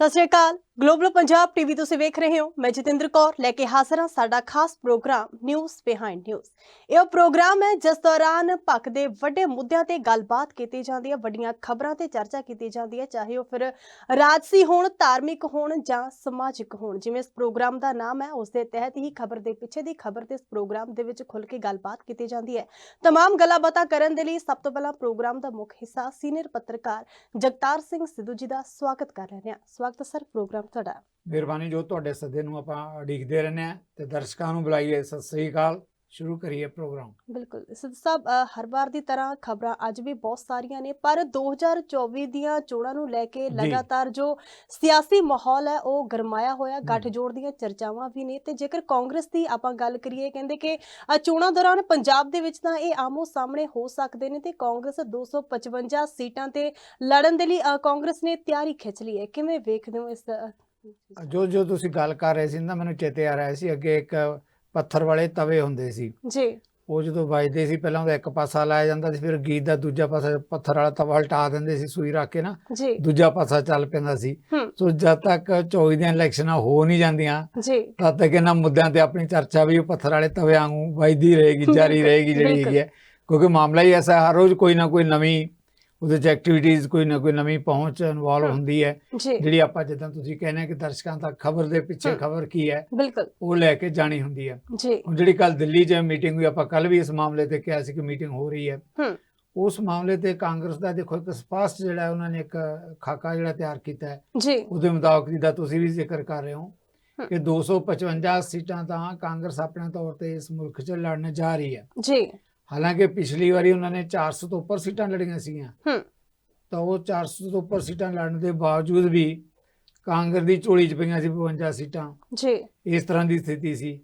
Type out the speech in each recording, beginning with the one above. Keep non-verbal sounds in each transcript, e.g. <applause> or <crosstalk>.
ਸਤਿ ਸ਼੍ਰੀ ਅਕਾਲ। ਗਲੋਬਲ ਪੰਜਾਬ ਟੀਵੀ ਤੁਸੀਂ ਵੇਖ ਰਹੇ ਹੋ ਮੈਂ ਜਤਿੰਦਰ ਕੌਰ ਲੈ ਕੇ ਹਾਜ਼ਰ ਹਾਂ ਸਾਡਾ ਖਾਸ ਪ੍ਰੋਗਰਾਮ ਨਿਊਜ਼ ਬਿਹਾਈਂਡ ਨਿਊਜ਼ ਇਹ ਉਹ ਪ੍ਰੋਗਰਾਮ ਹੈ ਜਿਸ ਦੌਰਾਨ ਪੱਖ ਦੇ ਵੱਡੇ ਮੁੱਦਿਆਂ ਤੇ ਗੱਲਬਾਤ ਕੀਤੀ ਜਾਂਦੀ ਹੈ ਵੱਡੀਆਂ ਖਬਰਾਂ ਤੇ ਚਰਚਾ ਕੀਤੀ ਜਾਂਦੀ ਹੈ ਚਾਹੇ ਉਹ ਫਿਰ ਰਾਜਸੀ ਹੋਣ ਧਾਰਮਿਕ ਹੋਣ ਜਾਂ ਸਮਾਜਿਕ ਹੋਣ ਜਿਵੇਂ ਇਸ ਪ੍ਰੋਗਰਾਮ ਦਾ ਨਾਮ ਹੈ ਉਸ ਦੇ ਤਹਿਤ ਹੀ ਖਬਰ ਦੇ ਪਿੱਛੇ ਦੀ ਖਬਰ ਤੇ ਇਸ ਪ੍ਰੋਗਰਾਮ ਦੇ ਵਿੱਚ ਖੁੱਲ ਕੇ ਗੱਲਬਾਤ ਕੀਤੀ ਜਾਂਦੀ ਹੈ तमाम ਗੱਲਾਂ ਬਾਤਾਂ ਕਰਨ ਦੇ ਲਈ ਸਭ ਤੋਂ ਪਹਿਲਾਂ ਪ੍ਰੋਗਰਾਮ ਦਾ ਮੁੱਖ ਹਿੱਸਾ ਸੀਨੀਅਰ ਪੱਤਰਕਾਰ ਜਗਤਾਰ ਸਿੰਘ ਸਿੱਧੂ ਜੀ ਦਾ ਸਵਾਗਤ ਕਰ ਰਹੇ ਹਾਂ ਸਵਾਗਤ ਹੈ ਸਰ ਪ੍ਰੋਗਰਾਮ ਤੁਹਾਡਾ। ਮਿਹਰਬਾਨੀ ਜੋ ਤੁਹਾਡੇ ਸੱਦੇ ਨੂੰ ਆਪਾਂ ਉਡੀਕਦੇ ਰਹਿੰਦੇ ਆ ਤੇ ਦਰਸ਼ਕਾਂ ਨੂੰ ਬੁਲਾਈਏ। ਸਤਿ ਸ੍ਰੀ ਅਕਾਲ। ਸ਼ੁਰੂ ਕਰੀਏ ਪ੍ਰੋਗਰਾਮ। ਬਿਲਕੁਲ। ਸਿੱਧੂ ਸਾਹਿਬ ਹਰ ਵਾਰ ਦੀ ਤਰ੍ਹਾਂ ਖਬਰਾਂ ਅੱਜ ਵੀ ਬਹੁਤ ਸਾਰੀਆਂ ਨੇ ਪਰ 2024 ਦੀਆਂ ਚੋਣਾਂ ਨੂੰ ਲੈ ਕੇ। ਲਗਾਤਾਰ ਜੋ ਸਿਆਸੀ ਮਾਹੌਲ ਹੈ ਉਹ ਗਰਮਾਇਆ ਹੋਇਆ। ਗੱਠਜੋੜ ਦੀਆਂ ਚਰਚਾਵਾਂ ਵੀ ਨੇ ਤੇ ਜੇਕਰ ਕਾਂਗਰਸ ਦੀ ਆਪਾਂ ਗੱਲ ਕਰੀਏ ਕਹਿੰਦੇ ਕਿ ਚੋਣਾਂ ਦੌਰਾਨ ਪੰਜਾਬ ਦੇ ਵਿੱਚ ਤਾਂ ਇਹ ਆਮੋ ਸਾਹਮਣੇ ਹੋ ਸਕਦੇ ਨੇ ਤੇ ਕਾਂਗਰਸ 255 ਸੀਟਾਂ ਤੇ ਲੜਨ ਦੇ ਲਈ ਕਾਂਗਰਸ ਨੇ ਤਿਆਰੀ ਖਿੱਚ ਲਈ ਹੈ। ਕਿਵੇਂ ਵੇਖਦੇ ਹੋ ਇਸ ਜੋ ਜੋ ਤੁਸੀਂ ਗੱਲ ਕਰ ਰਹੇ ਸੀ ਨਾ ਮੈਨੂੰ ਚੇਤੇ ਆ ਰਿਹਾ ਸੀ ਅੱਗੇ ਇੱਕ ਪੱਥਰ ਵਾਲੇ ਤਵੇ ਹੁੰਦੇ ਸੀ। ਜੀ। ਉਹ ਜਦੋਂ ਵੱਜਦੇ ਸੀ ਪਹਿਲਾਂ ਉਹਦਾ ਇੱਕ ਪਾਸਾ ਲਾਇਆ ਜਾਂਦਾ ਸੀ ਫਿਰ ਗੀਤ ਦਾ ਦੂਜਾ ਪਾਸਾ ਪੱਥਰ ਵਾਲਾ ਤਵਾ ਹਲਟਾ ਦਿੰਦੇ ਸੀ ਸੂਈ ਰੱਖ ਕੇ ਨਾ। ਜੀ। ਦੂਜਾ ਪਾਸਾ ਚੱਲ ਪੈਂਦਾ ਸੀ। ਸੋ ਜਦ ਤੱਕ 24 ਦੀਆਂ ਇਲੈਕਸ਼ਨਾਂ ਹੋ ਨਹੀਂ ਜਾਂਦੀਆਂ ਜੀ। ਤਦ ਤੱਕ ਇਹਨਾਂ ਮੁੱਦਿਆਂ ਤੇ ਆਪਣੀ ਚਰਚਾ ਵੀ ਉਹ ਪੱਥਰ ਵਾਲੇ ਤਵੇ ਵਾਂਗੂ ਵੱਜਦੀ ਰਹੇਗੀ ਜਾਰੀ <laughs> ਰਹੇਗੀ ਜਿਹੜੀ। ਹੈਗੀ ਹੈ। ਕਿਉਂਕਿ ਮਾਮਲਾ ਹੀ ਐਸਾ ਹਰ ਰੋਜ਼ ਕੋਈ ਨਾ ਕੋਈ ਨਵੀਂ ਉਹਦੇ ਚ ਐਕਟੀਵਿਟੀਜ਼ ਕੋਈ ਨਾ ਕੋਈ ਨਵੀਂ ਪਹੁੰਚ ਇਨਵੋਲਵ। ਹੁੰਦੀ ਹੈ। ਜਿਹੜੀ ਆਪਾਂ ਜਿੱਦਾਂ ਤੁਸੀਂ ਕਹਿੰਦੇ ਕਿ ਦਰਸ਼ਕਾਂ ਤੱਕ ਖਬਰ ਦੇ ਪਿੱਛੇ। ਖਬਰ ਕੀ ਹੈ ਬਿਲਕੁਲ। ਉਹ ਲੈ ਕੇ ਜਾਣੀ ਹੁੰਦੀ ਹੈ। ਜੀ। ਹੁਣ ਜਿਹੜੀ ਕੱਲ ਦਿੱਲੀ 'ਚ ਮੀਟਿੰਗ ਹੋਈ ਆਪਾਂ ਕੱਲ ਵੀ ਇਸ ਮਾਮਲੇ ਤੇ ਕਿਹਾ ਸੀ ਕਿ ਮੀਟਿੰਗ ਹੋ ਰਹੀ ਹੈ। ਉਸ ਮਾਮਲੇ ਤੇ ਕਾਂਗਰਸ ਦਾ ਦੇਖੋ ਇੱਕ ਸਪਸ਼ਟ ਜਿਹੜਾ ਉਹਨਾਂ ਨੇ ਇੱਕ ਖਾਕਾ ਜਿਹੜਾ ਤਿਆਰ ਕੀਤਾ ਹੈ। ਜੀ। ਉਹਦੇ ਮੁਤਾਬਕ ਜਿਹਦਾ ਤੁਸੀਂ ਵੀ ਜ਼ਿਕਰ ਕਰ ਰਹੇ ਹੋ। ਕਿ 255 ਸੀਟਾਂ ਤਾਂ ਕਾਂਗਰਸ ਆਪਣੇ ਤੌਰ ਤੇ ਇਸ ਮੁਲਕ 'ਚ ਲੜਨ ਜਾ ਰਹੀ ਹੈ। ਜੀ। ਹਾਲਾਂਕਿ ਪਿਛਲੀ ਵਾਰੀ ਉਹਨਾਂ ਨੇ 400 ਤੋਂ ਉੱਪਰ ਸੀਟਾਂ ਲੜੀਆਂ ਸੀਗੀਆਂ। ਹਮ। ਤਾਂ ਉਹ 400 ਤੋਂ ਉੱਪਰ ਸੀਟਾਂ ਲੜਨ ਦੇ ਬਾਵਜੂਦ ਵੀ ਕਾਂਗਰਸ ਦੀ ਝੋਲੀ 'ਚ ਪਈਆਂ ਸੀ 52 ਸੀਟਾਂ। ਜੀ। ਇਸ ਤਰ੍ਹਾਂ ਦੀ ਸਥਿਤੀ ਸੀ।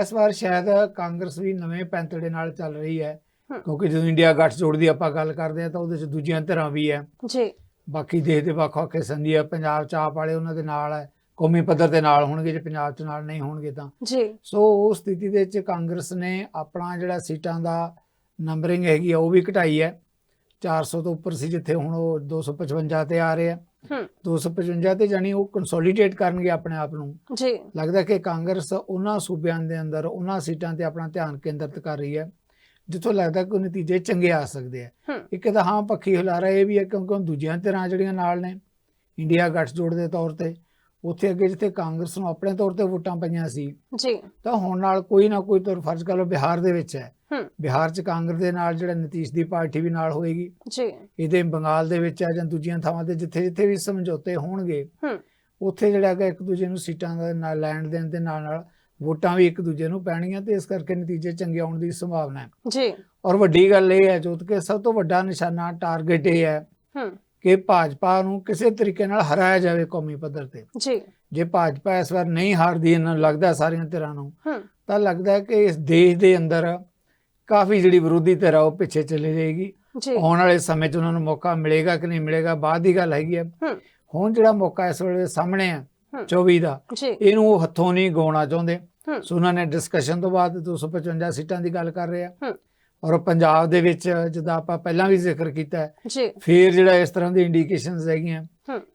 ਇਸ ਵਾਰ ਸ਼ਾਇਦ ਕਾਂਗਰਸ ਵੀ ਨਵੇਂ ਪੈਂਤੜੇ ਨਾਲ ਚੱਲ ਰਹੀ ਹੈ। ਕਿਉਂਕਿ ਜਦੋਂ ਇੰਡੀਆ ਗੱਠਜੋੜ ਦੀ ਆਪਾਂ ਗੱਲ ਕਰਦੇ ਆ ਤਾਂ ਉਹਦੇ 'ਚ ਦੂਜੀਆਂ ਧਿਰਾਂ ਵੀ ਹੈ। ਜੀ। ਬਾਕੀ ਦੇਸ਼ ਦੇ ਵੱਖ ਵੱਖ ਹਿੱਸਿਆਂ ਦੀ ਹੈ। ਪੰਜਾਬ ਚ ਆਪ ਵਾਲੇ ਉਹਨਾਂ ਦੇ ਨਾਲ ਹੈ। ਕੌਮੀ ਪੱਧਰ ਤੇ ਨਾਲ ਹੋਣਗੇ। ਜੇ ਪੰਜਾਬ ਚ ਨਾਲ ਨਹੀਂ ਹੋਣਗੇ ਤਾਂ। ਜੀ। ਸੋ ਉਸ ਸਥਿਤੀ ਦੇ ਵਿੱਚ ਕਾਂਗਰਸ ਨੇ ਆਪਣਾ ਜਿਹੜਾ ਸੀਟਾਂ ਦਾ ਨੰਬਰਿੰਗ ਹੈਗੀ ਆ ਉਹ ਵੀ ਘਟਾਈ ਹੈ। 400 ਤੋਂ ਉੱਪਰ ਸੀ ਜਿੱਥੇ ਹੁਣ ਉਹ 255 ਤੇ ਆ ਰਹੇ। ਆ ਹਮ। 255 ਤੇ ਜਾਨੀ ਉਹ ਕੰਸੋਲੀਡੇਟ ਕਰਨਗੇ ਆਪਣੇ ਆਪ ਨੂੰ। ਜੀ। ਲੱਗਦਾ ਕਿ ਕਾਂਗਰਸ ਉਹਨਾਂ ਸੂਬਿਆਂ ਦੇ ਅੰਦਰ ਉਹਨਾਂ ਸੀਟਾਂ ਤੇ ਆਪਣਾ ਧਿਆਨ ਕੇਂਦਰਿਤ ਕਰ ਰਹੀ ਹੈ ਜਿੱਥੋਂ ਲੱਗਦਾ ਕਿ ਨਤੀਜੇ ਚੰਗੇ ਆ ਸਕਦੇ ਆ। ਇੱਕ ਤਾਂ ਹਾਂ ਪੱਖੀ ਹੁਲਾਰਾ ਇਹ ਵੀ ਹੈ ਕਿਉਂਕਿ ਦੂਜੀਆਂ ਧਿਰਾਂ ਜਿਹੜੀਆਂ ਨਾਲ ਨੇ ਇੰਡੀਆ ਗੱਠਜੋੜ ਦੇ ਤੌਰ ਤੇ। ਉੱਥੇ ਅੱਗੇ ਜਿੱਥੇ ਕਾਂਗਰਸ ਨੂੰ ਆਪਣੇ ਤੌਰ ਤੇ ਵੋਟਾਂ ਪਈਆਂ ਸੀ ਜੀ। ਤਾਂ ਹੁਣ ਨਾਲ ਕੋਈ ਨਾ ਕੋਈ ਤੌਰ ਫਰਜ਼ ਕਰ ਲਓ ਬਿਹਾਰ ਦੇ ਵਿੱਚ ਹੈ। ਬਿਹਾਰ 'ਚ ਕਾਂਗਰਸ ਦੇ ਨਾਲ ਜਿਹੜਾ ਨਤੀਸ਼ ਦੀ ਪਾਰਟੀ ਵੀ ਨਾਲ ਹੋਏਗੀ। ਜੀ। ਇਹਦੇ ਬੰਗਾਲ ਦੇ ਵਿੱਚ ਹੈ ਜਾਂ ਦੂਜੀਆਂ ਥਾਵਾਂ ਤੇ ਜਿੱਥੇ ਜਿੱਥੇ ਵੀ ਸਮਝੌਤੇ ਹੋਣਗੇ। ਉੱਥੇ ਜਿਹੜਾ ਹੈਗਾ ਇੱਕ ਦੂਜੇ ਨੂੰ ਸੀਟਾਂ ਦਾ ਨਾਲ ਲੈਣ ਦੇਣ ਦੇ ਨਾਲ ਨਾਲ ਵੋਟਾਂ ਵੀ ਇੱਕ ਦੂਜੇ ਨੂੰ ਪੈਣੀਆਂ ਤੇ ਇਸ ਕਰਕੇ ਨਤੀਜੇ ਚੰਗੇ ਆਉਣ ਦੀ ਸੰਭਾਵਨਾ ਹੈ। ਜੀ। ਔਰ ਵੱਡੀ ਗੱਲ ਇਹ ਹੈ ਜੋਤ ਕਿ ਸਭ ਤੋਂ ਵੱਡਾ ਨਿਸ਼ਾਨਾ ਟਾਰਗੇਟ ਇਹ ਹੈ। ਕਿ ਭਾਜਪਾ ਨੂੰ ਕਿਸੇ ਤਰੀਕੇ ਨਾਲ ਹਰਾਇਆ ਜਾਵੇ ਕੌਮੀ ਪੱਧਰ ਤੇ। ਜੀ। ਜੇ ਭਾਜਪਾ ਇਸ ਵਾਰ ਨਹੀਂ ਹਾਰਦੀ ਇਹਨਾਂ ਨੂੰ ਲੱਗਦਾ ਸਾਰੀਆਂ ਧਿਰਾਂ ਨੂੰ ਤਾਂ ਲੱਗਦਾ ਹੈ ਕਿ ਇਸ ਦੇਸ਼ ਦੇ ਅੰਦਰ ਕਾਫੀ ਜਿਹੜੀ ਵਿਰੋਧੀ ਧਿਰ ਆ ਉਹ ਪਿੱਛੇ ਚਲੀ ਜਾਏਗੀ। ਆਉਣ ਵਾਲੇ ਸਮੇਂ 'ਚ ਉਹਨਾਂ ਨੂੰ ਮੌਕਾ ਮਿਲੇਗਾ ਕਿ ਨਹੀਂ ਮਿਲੇਗਾ ਬਾਅਦ ਦੀ ਗੱਲ ਹੈਗੀ ਹੈ। ਹਮ ਹੁਣ ਜਿਹੜਾ ਮੌਕਾ ਇਸ ਵੇਲੇ ਸਾਹਮਣੇ ਹਮ। 24 ਦਾ ਇਹਨੂੰ ਉਹ ਹੱਥੋਂ ਨਹੀਂ ਗਵਾਉਣਾ ਚਾਹੁੰਦੇ। ਸੋ ਉਹਨਾਂ ਨੇ ਡਿਸਕਸ਼ਨ ਤੋਂ ਬਾਅਦ 255 ਸੀਟਾਂ ਦੀ ਗੱਲ ਕਰ ਰਹੇ ਆ। ਔਰ ਪੰਜਾਬ ਦੇ ਵਿੱਚ ਜਿੱਦਾਂ ਆਪਾਂ ਪਹਿਲਾਂ ਵੀ ਜ਼ਿਕਰ ਕੀਤਾ ਹੈ, ਜੀ। ਫੇਰ ਜਿਹੜਾ ਇਸ ਤਰ੍ਹਾਂ ਦੀ ਇੰਡੀਕੇਸ਼ਨਸ ਹੈਗੀਆਂ।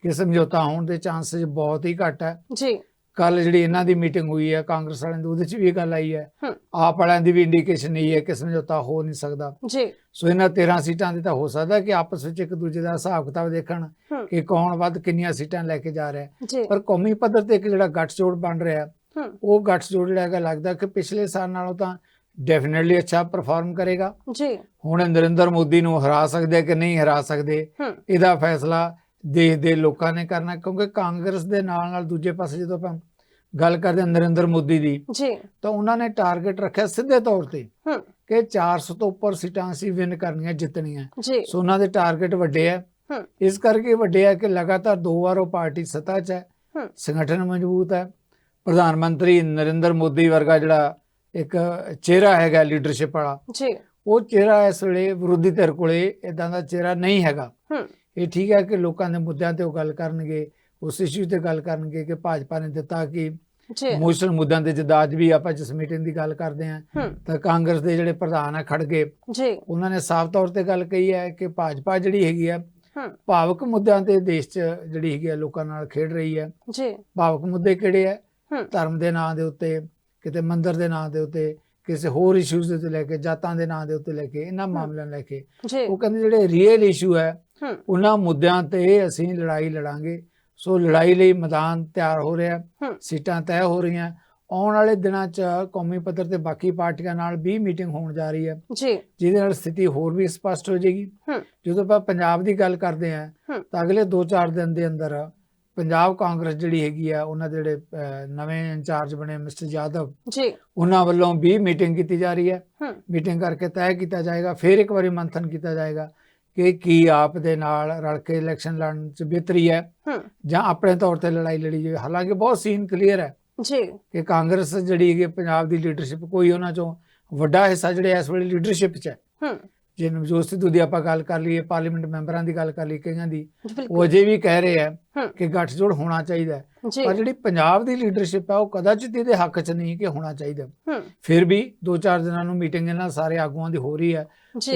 ਕਿ ਸਮਝੌਤਾ ਹੋਣ ਦੇ ਚਾਂਸਸ ਬਹੁਤ ਹੀ ਘੱਟ ਹੈ। ਜੀ। ਕੱਲ ਜਿਹੜੀ ਇਹਨਾਂ ਦੀ ਮੀਟਿੰਗ ਹੋਈ ਹੈ ਕਾਂਗਰਸ ਵਾਲਿਆਂ ਦੀ ਉਹਦੇ 'ਚ ਵੀ ਇਹ ਗੱਲ ਆਈ ਹੈ। ਆਪ ਵਾਲਿਆਂ ਦੀ ਵੀ ਇੰਡੀਕੇਸ਼ਨ ਇਹ ਹੈ ਕਿ ਸਮਝੌਤਾ ਹੋ ਨਹੀਂ ਸਕਦਾ। ਜੀ। ਸੋ ਇਹਨਾਂ 13 ਸੀਟਾਂ ਦੀ ਤਾਂ ਹੋ ਸਕਦਾ ਕਿ ਆਪਸ ਵਿੱਚ ਇੱਕ ਦੂਜੇ ਦਾ ਹਿਸਾਬ ਕਿਤਾਬ ਦੇਖਣ। ਕਿ ਕੌਣ ਵੱਧ ਕਿੰਨੀਆਂ ਸੀਟਾਂ ਲੈ ਕੇ ਜਾ ਰਿਹਾ ਪਰ ਕੌਮੀ ਪੱਧਰ ਤੇ ਇੱਕ ਜਿਹੜਾ ਗੱਠਜੋੜ ਬਣ ਰਿਹਾ ਉਹ ਗੱਠਜੋੜ ਜਿਹੜਾ ਹੈਗਾ ਲੱਗਦਾ ਕਿ ਪਿਛਲੇ ਸਾਲ ਨਾਲੋਂ ਤਾਂ ਡੈਫੀਨਿਟਲੀ ਅੱਛਾ ਪਰਫਾਰਮ ਕਰੇਗਾ। ਜੀ। ਹੁਣ ਨਰਿੰਦਰ ਮੋਦੀ ਨੂੰ ਹਰਾ ਸਕਦੇ ਕਿ ਨਹੀਂ ਹਰਾ ਸਕਦੇ ਇਹਦਾ ਫੈਸਲਾ ਦੇਸ਼ ਦੇ ਲੋਕਾਂ ਨੇ ਕਰਨਾ ਕਿਉਂਕਿ ਕਾਂਗਰਸ ਦੇ ਨਾਲ ਨਾਲ ਦੂਜੇ ਪਾਸੇ ਜਦੋਂ ਆਪਾਂ ਗੱਲ ਕਰਦੇ ਹਾਂ ਨਰਿੰਦਰ ਮੋਦੀ ਦੀ ਜੀ। ਤਾਂ ਉਹਨਾਂ ਨੇ ਟਾਰਗੇਟ ਰੱਖਿਆ ਸਿੱਧੇ ਤੌਰ ਤੇ ਕਿ 400 ਤੋਂ ਉੱਪਰ ਸੀਟਾਂ ਅਸੀਂ ਵਿਨ ਕਰਨੀਆਂ ਜਿੱਤਣੀਆਂ। ਸੋ ਉਹਨਾਂ ਦੇ ਟਾਰਗੇਟ ਵੱਡੇ ਆ। ਇਸ ਕਰਕੇ ਵੱਡੇ ਆ ਕਿ ਲਗਾਤਾਰ ਦੋ ਵਾਰ ਉਹ ਪਾਰਟੀ ਸੱਤਾ 'ਚ ਹੈ। ਸੰਗਠਨ ਮਜ਼ਬੂਤ ਹੈ। ਪ੍ਰਧਾਨ ਮੰਤਰੀ ਨਰਿੰਦਰ ਮੋਦੀ ਵਰਗਾ ਜਿਹੜਾ ਇੱਕ ਚਿਹਰਾ ਹੈਗਾ ਲੀਡਰਸ਼ਿਪ ਵਾਲਾ। ਜੀ। ਉਹ ਚਿਹਰਾ ਇਸ ਵੇਲੇ ਵਿਰੋਧੀ ਧਿਰ ਕੋਲੇ ਇਦਾਂ ਦਾ ਚਿਹਰਾ ਨਹੀਂ ਹੈਗਾ। ਇਹ ਠੀਕ ਹੈ ਕਿ ਲੋਕਾਂ ਦੇ ਮੁੱਦਿਆਂ ਤੇ ਉਹ ਗੱਲ ਕਰਨਗੇ ਉਸ ਇਸ਼ੂ ਤੇ ਗੱਲ ਕਰਨਗੇ ਕਿ ਭਾਜਪਾ ਨੇ ਦਿੱਤਾ ਕਿ ਜੀ। ਇਮੋਸ਼ਨਲ ਮੁੱਦਿਆਂ ਤੇ ਜਿੱਦਾਂ ਅੱਜ ਵੀ ਆਪਾਂ ਜਿਸ ਮੀਟਿੰਗ ਦੀ ਗੱਲ ਕਰਦੇ ਹਮ ਤਾਂ ਕਾਂਗਰਸ ਦੇ ਜਿਹੜੇ ਪ੍ਰਧਾਨ ਆ ਖੜਗੇ ਜੀ। ਉਹਨਾਂ ਨੇ ਸਾਫ਼ ਤੌਰ ਤੇ ਗੱਲ ਕਹੀ ਹੈ ਕਿ ਭਾਜਪਾ ਜਿਹੜੀ ਹੈਗੀ ਆ ਭਾਵਕ ਮੁੱਦਿਆਂ ਤੇ ਦੇਸ਼ 'ਚ ਜਿਹੜੀ ਹੈਗੀ ਆ ਲੋਕਾਂ ਨਾਲ ਖੇਡ ਰਹੀ ਹੈ। ਜੀ। ਭਾਵਕ ਮੁੱਦੇ ਕਿਹੜੇ ਹੂੰ। ਧਰਮ ਦੇ ਨਾਂ ਦੇ ਉੱਤੇ ਕਿਤੇ ਮੰਦਿਰ ਦੇ ਨਾਂ ਦੇ ਉੱਤੇ ਕਿਸੇ ਹੋਰ ਇਸ਼ੂਜ਼ ਦੇ ਉੱਤੇ ਲੈ ਕੇ ਜਾਤਾਂ ਦੇ ਨਾਂ ਦੇ ਉੱਤੇ ਲੈ ਕੇ ਇਹਨਾਂ ਮਾਮਲਿਆਂ ਲੈ ਕੇ। ਉਹ ਕਹਿੰਦੇ ਜਿਹੜੇ ਰੀਅਲ ਇਸ਼ੂ ਹੈ ਉਹਨਾਂ ਮੁੱਦਿਆਂ ਤੇ ਅਸੀਂ ਲੜਾਈ ਲੜਾਂਗੇ। ਸੋ ਲੜਾਈ ਲਈ ਮੈਦਾਨ ਤਿਆਰ ਹੋ ਰਿਹਾ ਸੀਟਾਂ ਤੈਅ ਹੋ ਰਹੀਆਂ ਆਉਣ ਵਾਲੇ ਦਿਨਾਂ 'ਚ ਕੌਮੀ ਪੱਧਰ ਤੇ ਬਾਕੀ ਪਾਰਟੀਆਂ ਨਾਲ ਵੀ ਮੀਟਿੰਗ ਹੋਣ ਜਾ ਰਹੀ ਹੈ। ਜੀ। ਜਿਹਦੇ ਨਾਲ ਸਥਿਤੀ ਹੋਰ ਵੀ ਸਪਸ਼ਟ ਹੋ ਜਾਏਗੀ। ਜਦੋਂ ਆਪਾਂ ਪੰਜਾਬ ਦੀ ਗੱਲ ਕਰਦੇ ਹੂੰ ਤਾਂ ਅਗਲੇ 2-4 ਦਿਨ ਦੇ ਅੰਦਰ ਪੰਜਾਬ ਕਾਂਗਰਸ ਜਿਹੜੀ ਹੈਗੀ ਆ ਉਹਨਾਂ ਦੇ ਜਿਹੜੇ ਨਵੇਂ ਇੰਚਾਰਜ ਬਣੇ ਮਿਸਟਰ ਯਾਦਵ ਜੀ। ਉਹਨਾਂ ਵੱਲੋਂ ਵੀ ਮੀਟਿੰਗ ਕੀਤੀ ਜਾ ਰਹੀ ਹੈ। ਹੂੰ। ਮੀਟਿੰਗ ਕਰਕੇ ਤੈਅ ਕੀਤਾ ਜਾਏਗਾ ਫਿਰ ਇੱਕ ਵਾਰੀ ਮੰਥਨ ਕੀਤਾ ਜਾਏਗਾ ਕਿ ਕੀ ਆਪ ਦੇ ਨਾਲ ਰਲ ਕੇ ਇਲੈਕਸ਼ਨ ਲੜਨ ਚ ਬਿਹਤਰੀ ਹੈ ਹੂੰ। ਜਾਂ ਆਪਣੇ ਤੌਰ ਤੇ ਲੜਾਈ ਲੜੀ ਜਾਵੇ। ਹਾਲਾਂਕਿ ਬਹੁਤ ਸੀਨ ਕਲੀਅਰ ਹੈ ਜੀ। ਕਿ ਕਾਂਗਰਸ ਜਿਹੜੀ ਹੈਗੀ ਪੰਜਾਬ ਦੀ ਲੀਡਰਸ਼ਿਪ ਕੋਈ ਉਹਨਾਂ ਚੋਂ ਵੱਡਾ ਹਿੱਸਾ ਜਿਹੜੇ ਇਸ ਵੇਲੇ ਲੀਡਰਸ਼ਿਪ 'ਚ ਹੈ। ਹੂੰ। ਜੇ ਨਵਜੋਤ ਸਿੱਧੂ ਦੀ ਆਪਾਂ ਗੱਲ ਕਰ ਲਈਏ ਪਾਰਲੀਮੈਂਟ ਮੈਂਬਰਾਂ ਦੀ ਗੱਲ ਕਰ ਲਈ ਕਈਆਂ ਦੀ ਉਹ ਅਜੇ ਵੀ ਕਹਿ ਰਹੇ ਆ ਕਿ ਗੱਠਜੋੜ ਹੋਣਾ ਚਾਹੀਦਾ ਪਰ ਜਿਹੜੀ ਪੰਜਾਬ ਦੀ ਲੀਡਰਸ਼ਿਪ ਹੈ ਉਹ ਕਦਾਚਿਤ ਇਹਦੇ ਹੱਕ 'ਚ ਨਹੀਂ ਕਿ ਹੋਣਾ ਚਾਹੀਦਾ। ਫਿਰ ਵੀ 2-4 ਦਿਨਾਂ ਨੂੰ ਮੀਟਿੰਗ ਇਹਨਾਂ ਸਾਰੇ ਆਗੂਆਂ ਦੀ ਹੋ ਰਹੀ ਹੈ।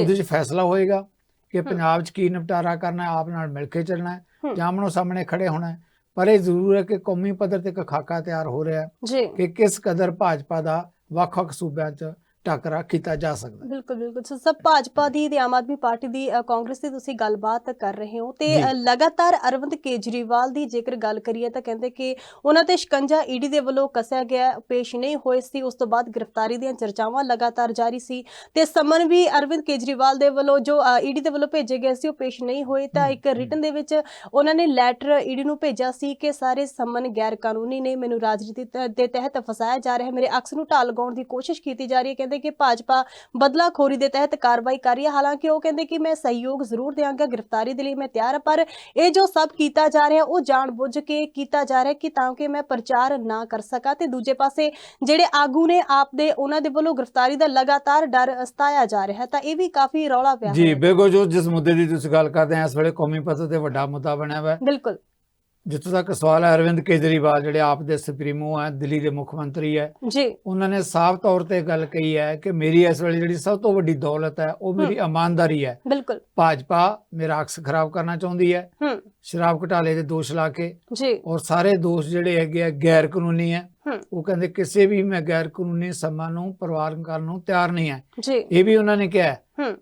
ਉਹਦੇ 'ਚ ਫੈਸਲਾ ਹੋਏਗਾ ਕਿ ਪੰਜਾਬ 'ਚ ਕੀ ਨਿਪਟਾਰਾ ਕਰਨਾ ਆਪ ਨਾਲ ਮਿਲ ਕੇ ਚੱਲਣਾ ਹੈ ਹੂੰ। ਜਾਂ ਆਮਣੋ ਸਾਹਮਣੇ ਖੜੇ ਹੋਣਾ ਹੈ। ਪਰ ਇਹ ਜ਼ਰੂਰ ਹੈ ਕਿ ਕੌਮੀ ਪੱਧਰ ਤੇ ਇੱਕ ਖਾਕਾ ਤਿਆਰ ਹੋ ਰਿਹਾ ਹੈ ਕਿ ਕਿਸ ਕਦਰ ਭਾਜਪਾ ਦਾ ਵੱਖ-ਵੱਖ ਸੂਬਿਆਂ 'ਚ ਟੱਕਰਾ ਕੀਤਾ ਜਾ ਸਕਦਾ। ਹੈ ਬਿਲਕੁਲ ਬਿਲਕੁਲ। ਸੋ ਸਭ ਭਾਜਪਾ ਦੀ ਤੇ ਆਮ ਆਦਮੀ ਪਾਰਟੀ ਦੀ ਕਾਂਗਰਸ ਦੀ ਤੁਸੀਂ ਗੱਲਬਾਤ ਕਰ ਰਹੇ ਹੋ ਤੇ ਲਗਾਤਾਰ ਅਰਵਿੰਦ ਕੇਜਰੀਵਾਲ ਦੀ ਜੇਕਰ ਗੱਲ ਕਰੀਏ ਤਾਂ ਕਹਿੰਦੇ ਕਿ ਉਹਨਾਂ ਤੇ ਸ਼ਿਕੰਜਾ ਈਡੀ ਦੇ ਵੱਲੋਂ ਕੱਸਿਆ ਗਿਆ ਪੇਸ਼ ਨਹੀਂ ਹੋਏ ਸੀ। ਉਸ ਤੋਂ ਬਾਅਦ ਗ੍ਰਿਫਤਾਰੀ ਦੀਆਂ ਚਰਚਾਵਾਂ ਲਗਾਤਾਰ ਜਾਰੀ ਸੀ ਤੇ ਸਮਨ ਵੀ ਅਰਵਿੰਦ ਕੇਜਰੀਵਾਲ ਦੇ ਵੱਲੋਂ ਜੋ ਈਡੀ ਦੇ ਵੱਲੋਂ ਭੇਜੇ ਗਏ ਸੀ ਉਹ ਪੇਸ਼ ਨਹੀਂ ਹੋਏ। ਤਾਂ ਇੱਕ। ਰਿਟਨ ਦੇ ਵਿੱਚ ਉਹਨਾਂ ਨੇ ਲੈਟਰ ਈਡੀ ਨੂੰ ਭੇਜਿਆ ਸੀ ਕਿ ਸਾਰੇ ਸਮਨ ਗੈਰ ਕਾਨੂੰਨੀ ਨੇ ਮੈਨੂੰ ਰਾਜਨੀਤੀ ਦੇ ਤਹਿਤ ਫਸਾਇਆ ਜਾ ਰਿਹਾ ਹੈ ਮੇਰੇ ਅਕਸ ਨੂੰ ਢਾਲ ਲਗਾਉਣ ਦੀ ਕੋਸ਼ਿਸ਼ ਕੀਤੀ ਜਾ ਰਹੀ ਹੈ। ਕਹਿੰਦੇ ਕਿ ਭਾਜਪਾ ਬਦਲਾਖੋਰੀ ਦੇ ਤਹਿਤ ਕਾਰਵਾਈ ਕਰ ਰਹੀ ਹੈ। ਹਾਲਾਂਕਿ ਉਹ ਕਹਿੰਦੇ ਕਿ ਮੈਂ ਸਹਿਯੋਗ ਜ਼ਰੂਰ ਦੇਵਾਂਗਾ ਗ੍ਰਿਫਤਾਰੀ ਦੇ ਲਈ ਮੈਂ ਤਿਆਰ ਹਾਂ ਪਰ ਇਹ ਜੋ ਸਭ ਕੀਤਾ ਜਾ ਰਿਹਾ ਉਹ ਜਾਣਬੁੱਝ ਕੇ ਕੀਤਾ ਜਾ ਰਿਹਾ ਕਿ ਤਾਂ ਕਿ ਮੈਂ ਪ੍ਰਚਾਰ ਨਾ ਕਰ ਸਕਾਂ। ਤੇ ਦੂਜੇ ਪਾਸੇ ਜਿਹੜੇ ਆਗੂ ਨੇ ਆਪ ਦੇ ਉਹਨਾਂ ਦੇ ਵੱਲੋਂ ਗ੍ਰਿਫਤਾਰੀ ਦਾ ਲਗਾਤਾਰ ਡਰ ਸਤਾਇਆ ਜਾ ਰਿਹਾ ਤਾਂ ਇਹ ਵੀ ਕਾਫੀ ਰੌਲਾ ਪਿਆ ਜੀ। ਬਿਲਕੁਲ ਜੋ ਜਿਸ ਮੁੱਦੇ ਦੀ ਤੁਸੀਂ ਗੱਲ ਕਰਦੇ ਆ ਇਸ ਵੇਲੇ ਕੌਮੀ ਪੱਧਰ ਤੇ ਵੱਡਾ ਮੁੱਦਾ ਬਣਿਆ ਹੋਇਆ ਹੈ। ਬਿਲਕੁਲ। ਜਿੱਥੋਂ ਤੱਕ ਸਵਾਲ ਹੈ ਅਰਵਿੰਦ ਕੇਜਰੀਵਾਲ ਜਿਹੜੇ ਆਪ ਦੇ ਸੁਪਰੀਮੋ ਹੈ ਦਿੱਲੀ ਦੇ ਮੁੱਖ ਮੰਤਰੀ ਹੈ ਜੀ। ਉਹਨਾਂ ਨੇ ਸਾਫ਼ ਤੌਰ ਤੇ ਗੱਲ ਕਹੀ ਹੈ ਕਿ ਮੇਰੀ ਇਸ ਵੇਲੇ ਜਿਹੜੀ ਸਭ ਤੋਂ ਵੱਡੀ ਦੌਲਤ ਹੈ ਉਹ ਮੇਰੀ ਇਮਾਨਦਾਰੀ ਹੈ। ਬਿਲਕੁਲ। ਭਾਜਪਾ ਮੇਰਾ ਅਕਸ ਖਰਾਬ ਕਰਨਾ ਚਾਹੁੰਦੀ ਹੈ। ਹੂੰ। ਸ਼ਰਾਬ ਘੁਟਾਲੇ ਦੇ ਦੋਸ਼ ਲਾ ਕੇ ਜੀ। ਔਰ ਸਾਰੇ ਦੋਸ਼ ਜਿਹੜੇ ਹੈਗੇ ਆ ਗੈਰ ਕਾਨੂੰਨੀ ਹੈ ਹੂੰ। ਉਹ ਕਹਿੰਦੇ ਕਿਸੇ ਵੀ ਮੈਂ ਗੈਰ ਕਾਨੂੰਨੀ ਸਮਾਂ ਨੂੰ ਪ੍ਰਵਾਨ ਕਰਨ ਨੂੰ ਤਿਆਰ ਨਹੀਂ ਹੈ। ਜੀ। ਇਹ ਵੀ ਉਹਨਾਂ ਨੇ ਕਿਹਾ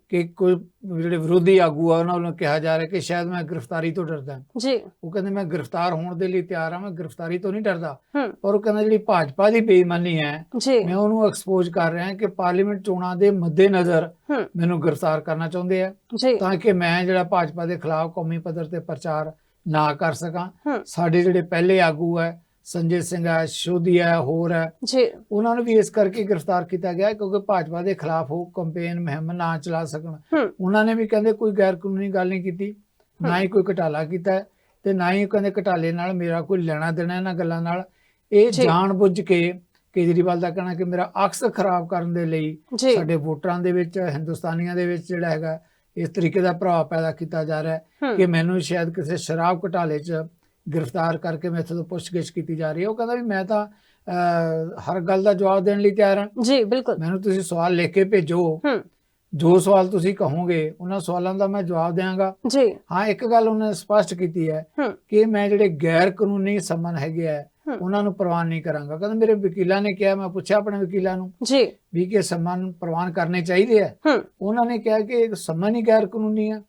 ਕਿ ਕੋਈ ਜਿਹੜੇ ਵਿਰੋਧੀ ਆਗੂ ਆ ਉਹਨਾਂ ਵੱਲੋਂ ਕਿਹਾ ਜਾ ਰਿਹਾ ਕਿ ਸ਼ਾਇਦ ਮੈਂ ਗ੍ਰਿਫਤਾਰੀ ਤੋਂ ਡਰਦਾ। ਜੀ। ਉਹ ਕਹਿੰਦੇ ਮੈਂ ਗ੍ਰਿਫਤਾਰ ਹੋਣ ਦੇ ਲਈ ਤਿਆਰ ਹਾਂ ਮੈਂ ਗ੍ਰਿਫਤਾਰੀ ਤੋਂ ਨਹੀਂ ਡਰਦਾ। ਪਰ ਉਹ ਕਹਿੰਦਾ ਜਿਹੜੀ ਭਾਜਪਾ ਦੀ ਬੇਈਮਾਨੀ ਹੈ ਮੈਂ ਉਹਨੂੰ ਐਕਸਪੋਜ਼ ਕਰ ਰਿਹਾ ਕਿ ਪਾਰਲੀਮੈਂਟ ਚੋਣਾਂ ਦੇ ਮੱਦੇਨਜ਼ਰ ਹੂੰ। ਮੈਨੂੰ ਗ੍ਰਿਫਤਾਰ ਕਰਨਾ ਚਾਹੁੰਦੇ ਆ। ਤਾਂ ਕਿ ਮੈਂ ਜਿਹੜਾ ਭਾਜਪਾ ਦੇ ਖਿਲਾਫ ਕੌਮੀ ਪੱਧਰ ਤੇ ਪ੍ਰਚਾਰ ਨਾ ਕਰ ਸਕਾਂ। ਸਾਡੇ ਜਿਹੜੇ ਪਹਿਲੇ ਆਗੂ ਹੈ ਸੰਜੇ ਸਿੰਘ ਹੈ ਸ਼ੋਧੀ ਹੈ ਹੋਰ ਹੈ ਜੀ। ਉਹਨਾਂ ਨੂੰ ਵੀ ਇਸ ਕਰਕੇ ਗ੍ਰਿਫਤਾਰ ਕੀਤਾ ਗਿਆ ਕਿਉਂਕਿ ਭਾਜਪਾ ਦੇ ਖਿਲਾਫ ਉਹ ਕੰਪੇਨ ਮੁਹਿੰਮ ਨਾ ਚਲਾ ਸਕਣ। ਉਹਨਾਂ ਨੇ ਵੀ ਕਹਿੰਦੇ ਕੋਈ ਗੈਰ ਕਾਨੂੰਨੀ ਗੱਲ ਨਹੀਂ ਕੀਤੀ ਨਾ ਹੀ ਕੋਈ ਘਟਾਲਾ ਕੀਤਾ ਤੇ ਨਾ ਹੀ ਕਹਿੰਦੇ ਘਟਾਲੇ ਨਾਲ ਮੇਰਾ ਕੋਈ ਲੈਣਾ ਦੇਣਾ ਇਹਨਾਂ ਗੱਲਾਂ ਨਾਲ। ਇਹ। ਜਾਣਬੁੱਝ ਕੇ ਕੇਜਰੀਵਾਲ ਦਾ ਕਹਿਣਾ ਕਿ ਮੇਰਾ ਅਕਸ ਖਰਾਬ ਕਰਨ ਦੇ ਲਈ ਸਾਡੇ ਵੋਟਰਾਂ ਦੇ ਵਿੱਚ ਹਿੰਦੁਸਤਾਨੀਆਂ ਦੇ ਵਿੱਚ ਜਿਹੜਾ ਹੈਗਾ ਇਸ ਤਰੀਕੇ ਦਾ ਪ੍ਰਭਾਵ ਪੈਦਾ ਕੀਤਾ ਜਾ ਰਿਹਾ ਹੂੰ। ਕਿ ਮੈਨੂੰ ਸ਼ਾਇਦ ਕਿਸੇ ਸ਼ਰਾਬ ਘਟਾਲੇ 'ਚ ਗ੍ਰਿਫਤਾਰ ਕਰਕੇ ਮੈਥੋਂ ਤੋਂ ਪੁੱਛਗਿੱਛ ਕੀਤੀ ਜਾ ਰਹੀ ਹੈ। ਉਹ ਕਹਿੰਦਾ ਵੀ ਮੈਂ ਤਾਂ ਹਰ ਗੱਲ ਦਾ ਜਵਾਬ ਦੇਣ ਲਈ ਤਿਆਰ ਹਾਂ। ਜੀ ਬਿਲਕੁਲ। ਮੈਨੂੰ ਤੁਸੀਂ ਸਵਾਲ ਲਿਖ ਕੇ ਭੇਜੋ। ਹੂੰ। ਜੋ ਸਵਾਲ ਤੁਸੀਂ ਕਹੋਗੇ ਉਹਨਾਂ ਸਵਾਲਾਂ ਦਾ ਮੈਂ ਜਵਾਬ ਦੇਵਾਂਗਾ ਜੀ। ਹਾਂ ਇੱਕ ਗੱਲ ਉਹਨੇ ਸਪਸ਼ਟ ਕੀਤੀ ਹੈ ਕਿ ਮੈਂ ਜਿਹੜੇ ਗੈਰ ਕਾਨੂੰਨੀ ਸਮਨ ਹੈਗੇ ਆ। ਉਹਨਾਂ ਨੂੰ ਪ੍ਰਵਾਨ ਨਹੀਂ ਕਰਾਂਗਾ। ਕਹਿੰਦਾ ਮੇਰੇ ਵਕੀਲਾਂ ਨੇ ਕਿਹਾ ਮੈਂ ਪੁੱਛਿਆ ਆਪਣੇ ਵਕੀਲਾਂ ਨੂੰ ਜੀ। ਵੀ ਕਿ ਸਮਨ ਪ੍ਰਵਾਨ ਕਰਨੇ ਚਾਹੀਦੇ ਆ। ਉਹਨਾਂ ਨੇ ਕਿਹਾ ਕਿ ਸਮਨ ਹੀ ਗੈਰ ਕਾਨੂੰਨੀ ਆ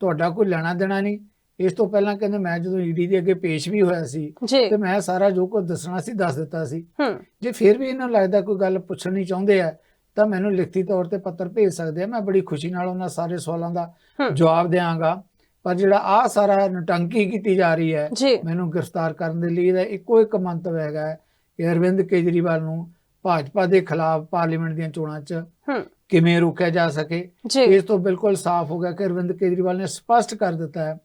ਤੁਹਾਡਾ ਕੋਈ ਲੈਣਾ ਦੇਣਾ ਨਹੀਂ। ਇਸ ਤੋਂ ਪਹਿਲਾਂ ਕਹਿੰਦੇ ਮੈਂ ਜਦੋਂ ਈਡੀ ਦੇ ਅੱਗੇ ਪੇਸ਼ ਵੀ ਹੋਇਆ ਸੀ ਤੇ ਮੈਂ ਸਾਰਾ ਜੋ ਕੁਝ ਦੱਸਣਾ ਸੀ ਦੱਸ ਦਿੱਤਾ ਸੀ। ਜੇ ਫਿਰ ਵੀ ਇਹਨਾਂ ਨੂੰ ਲੱਗਦਾ ਕੋਈ ਗੱਲ ਪੁੱਛਣੀ ਚਾਹੁੰਦੇ ਆ ਤਾਂ ਮੈਨੂੰ ਲਿਖਤੀ ਤੌਰ ਤੇ ਪੱਤਰ ਭੇਜ ਸਕਦੇ ਆ। ਮੈਂ ਬੜੀ ਖੁਸ਼ੀ ਨਾਲ ਉਹਨਾਂ ਸਾਰੇ ਸਵਾਲਾਂ ਦਾ ਜਵਾਬ ਦੇਵਾਂਗਾ ਪਰ ਜਿਹੜਾ ਆ ਸਾਰਾ ਨਟੰਕੀ ਕੀਤੀ ਜਾ ਰਹੀ ਹੈ ਮੈਨੂੰ ਗ੍ਰਿਫਤਾਰ ਕਰਨ ਦੇ ਲਈ ਇਹਦਾ ਇੱਕੋ ਇੱਕ ਮੰਤਵ ਹੈਗਾ ਹੈ ਕਿ ਅਰਵਿੰਦ ਕੇਜਰੀਵਾਲ ਨੂੰ ਭਾਜਪਾ ਦੇ ਖਿਲਾਫ ਪਾਰਲੀਮੈਂਟ ਦੀਆਂ ਚੋਣਾਂ 'ਚ ਕਿਵੇਂ ਰੋਕਿਆ ਜਾ ਸਕੇ। ਇਸ ਤੋਂ ਬਿਲਕੁਲ ਸਾਫ਼ ਹੋ ਗਿਆ ਕਿ ਅਰਵਿੰਦ ਕੇਜਰੀਵਾਲ ਨੇ ਸਪਸ਼ਟ ਕਰ ਦਿੱਤਾ ਹੂੰ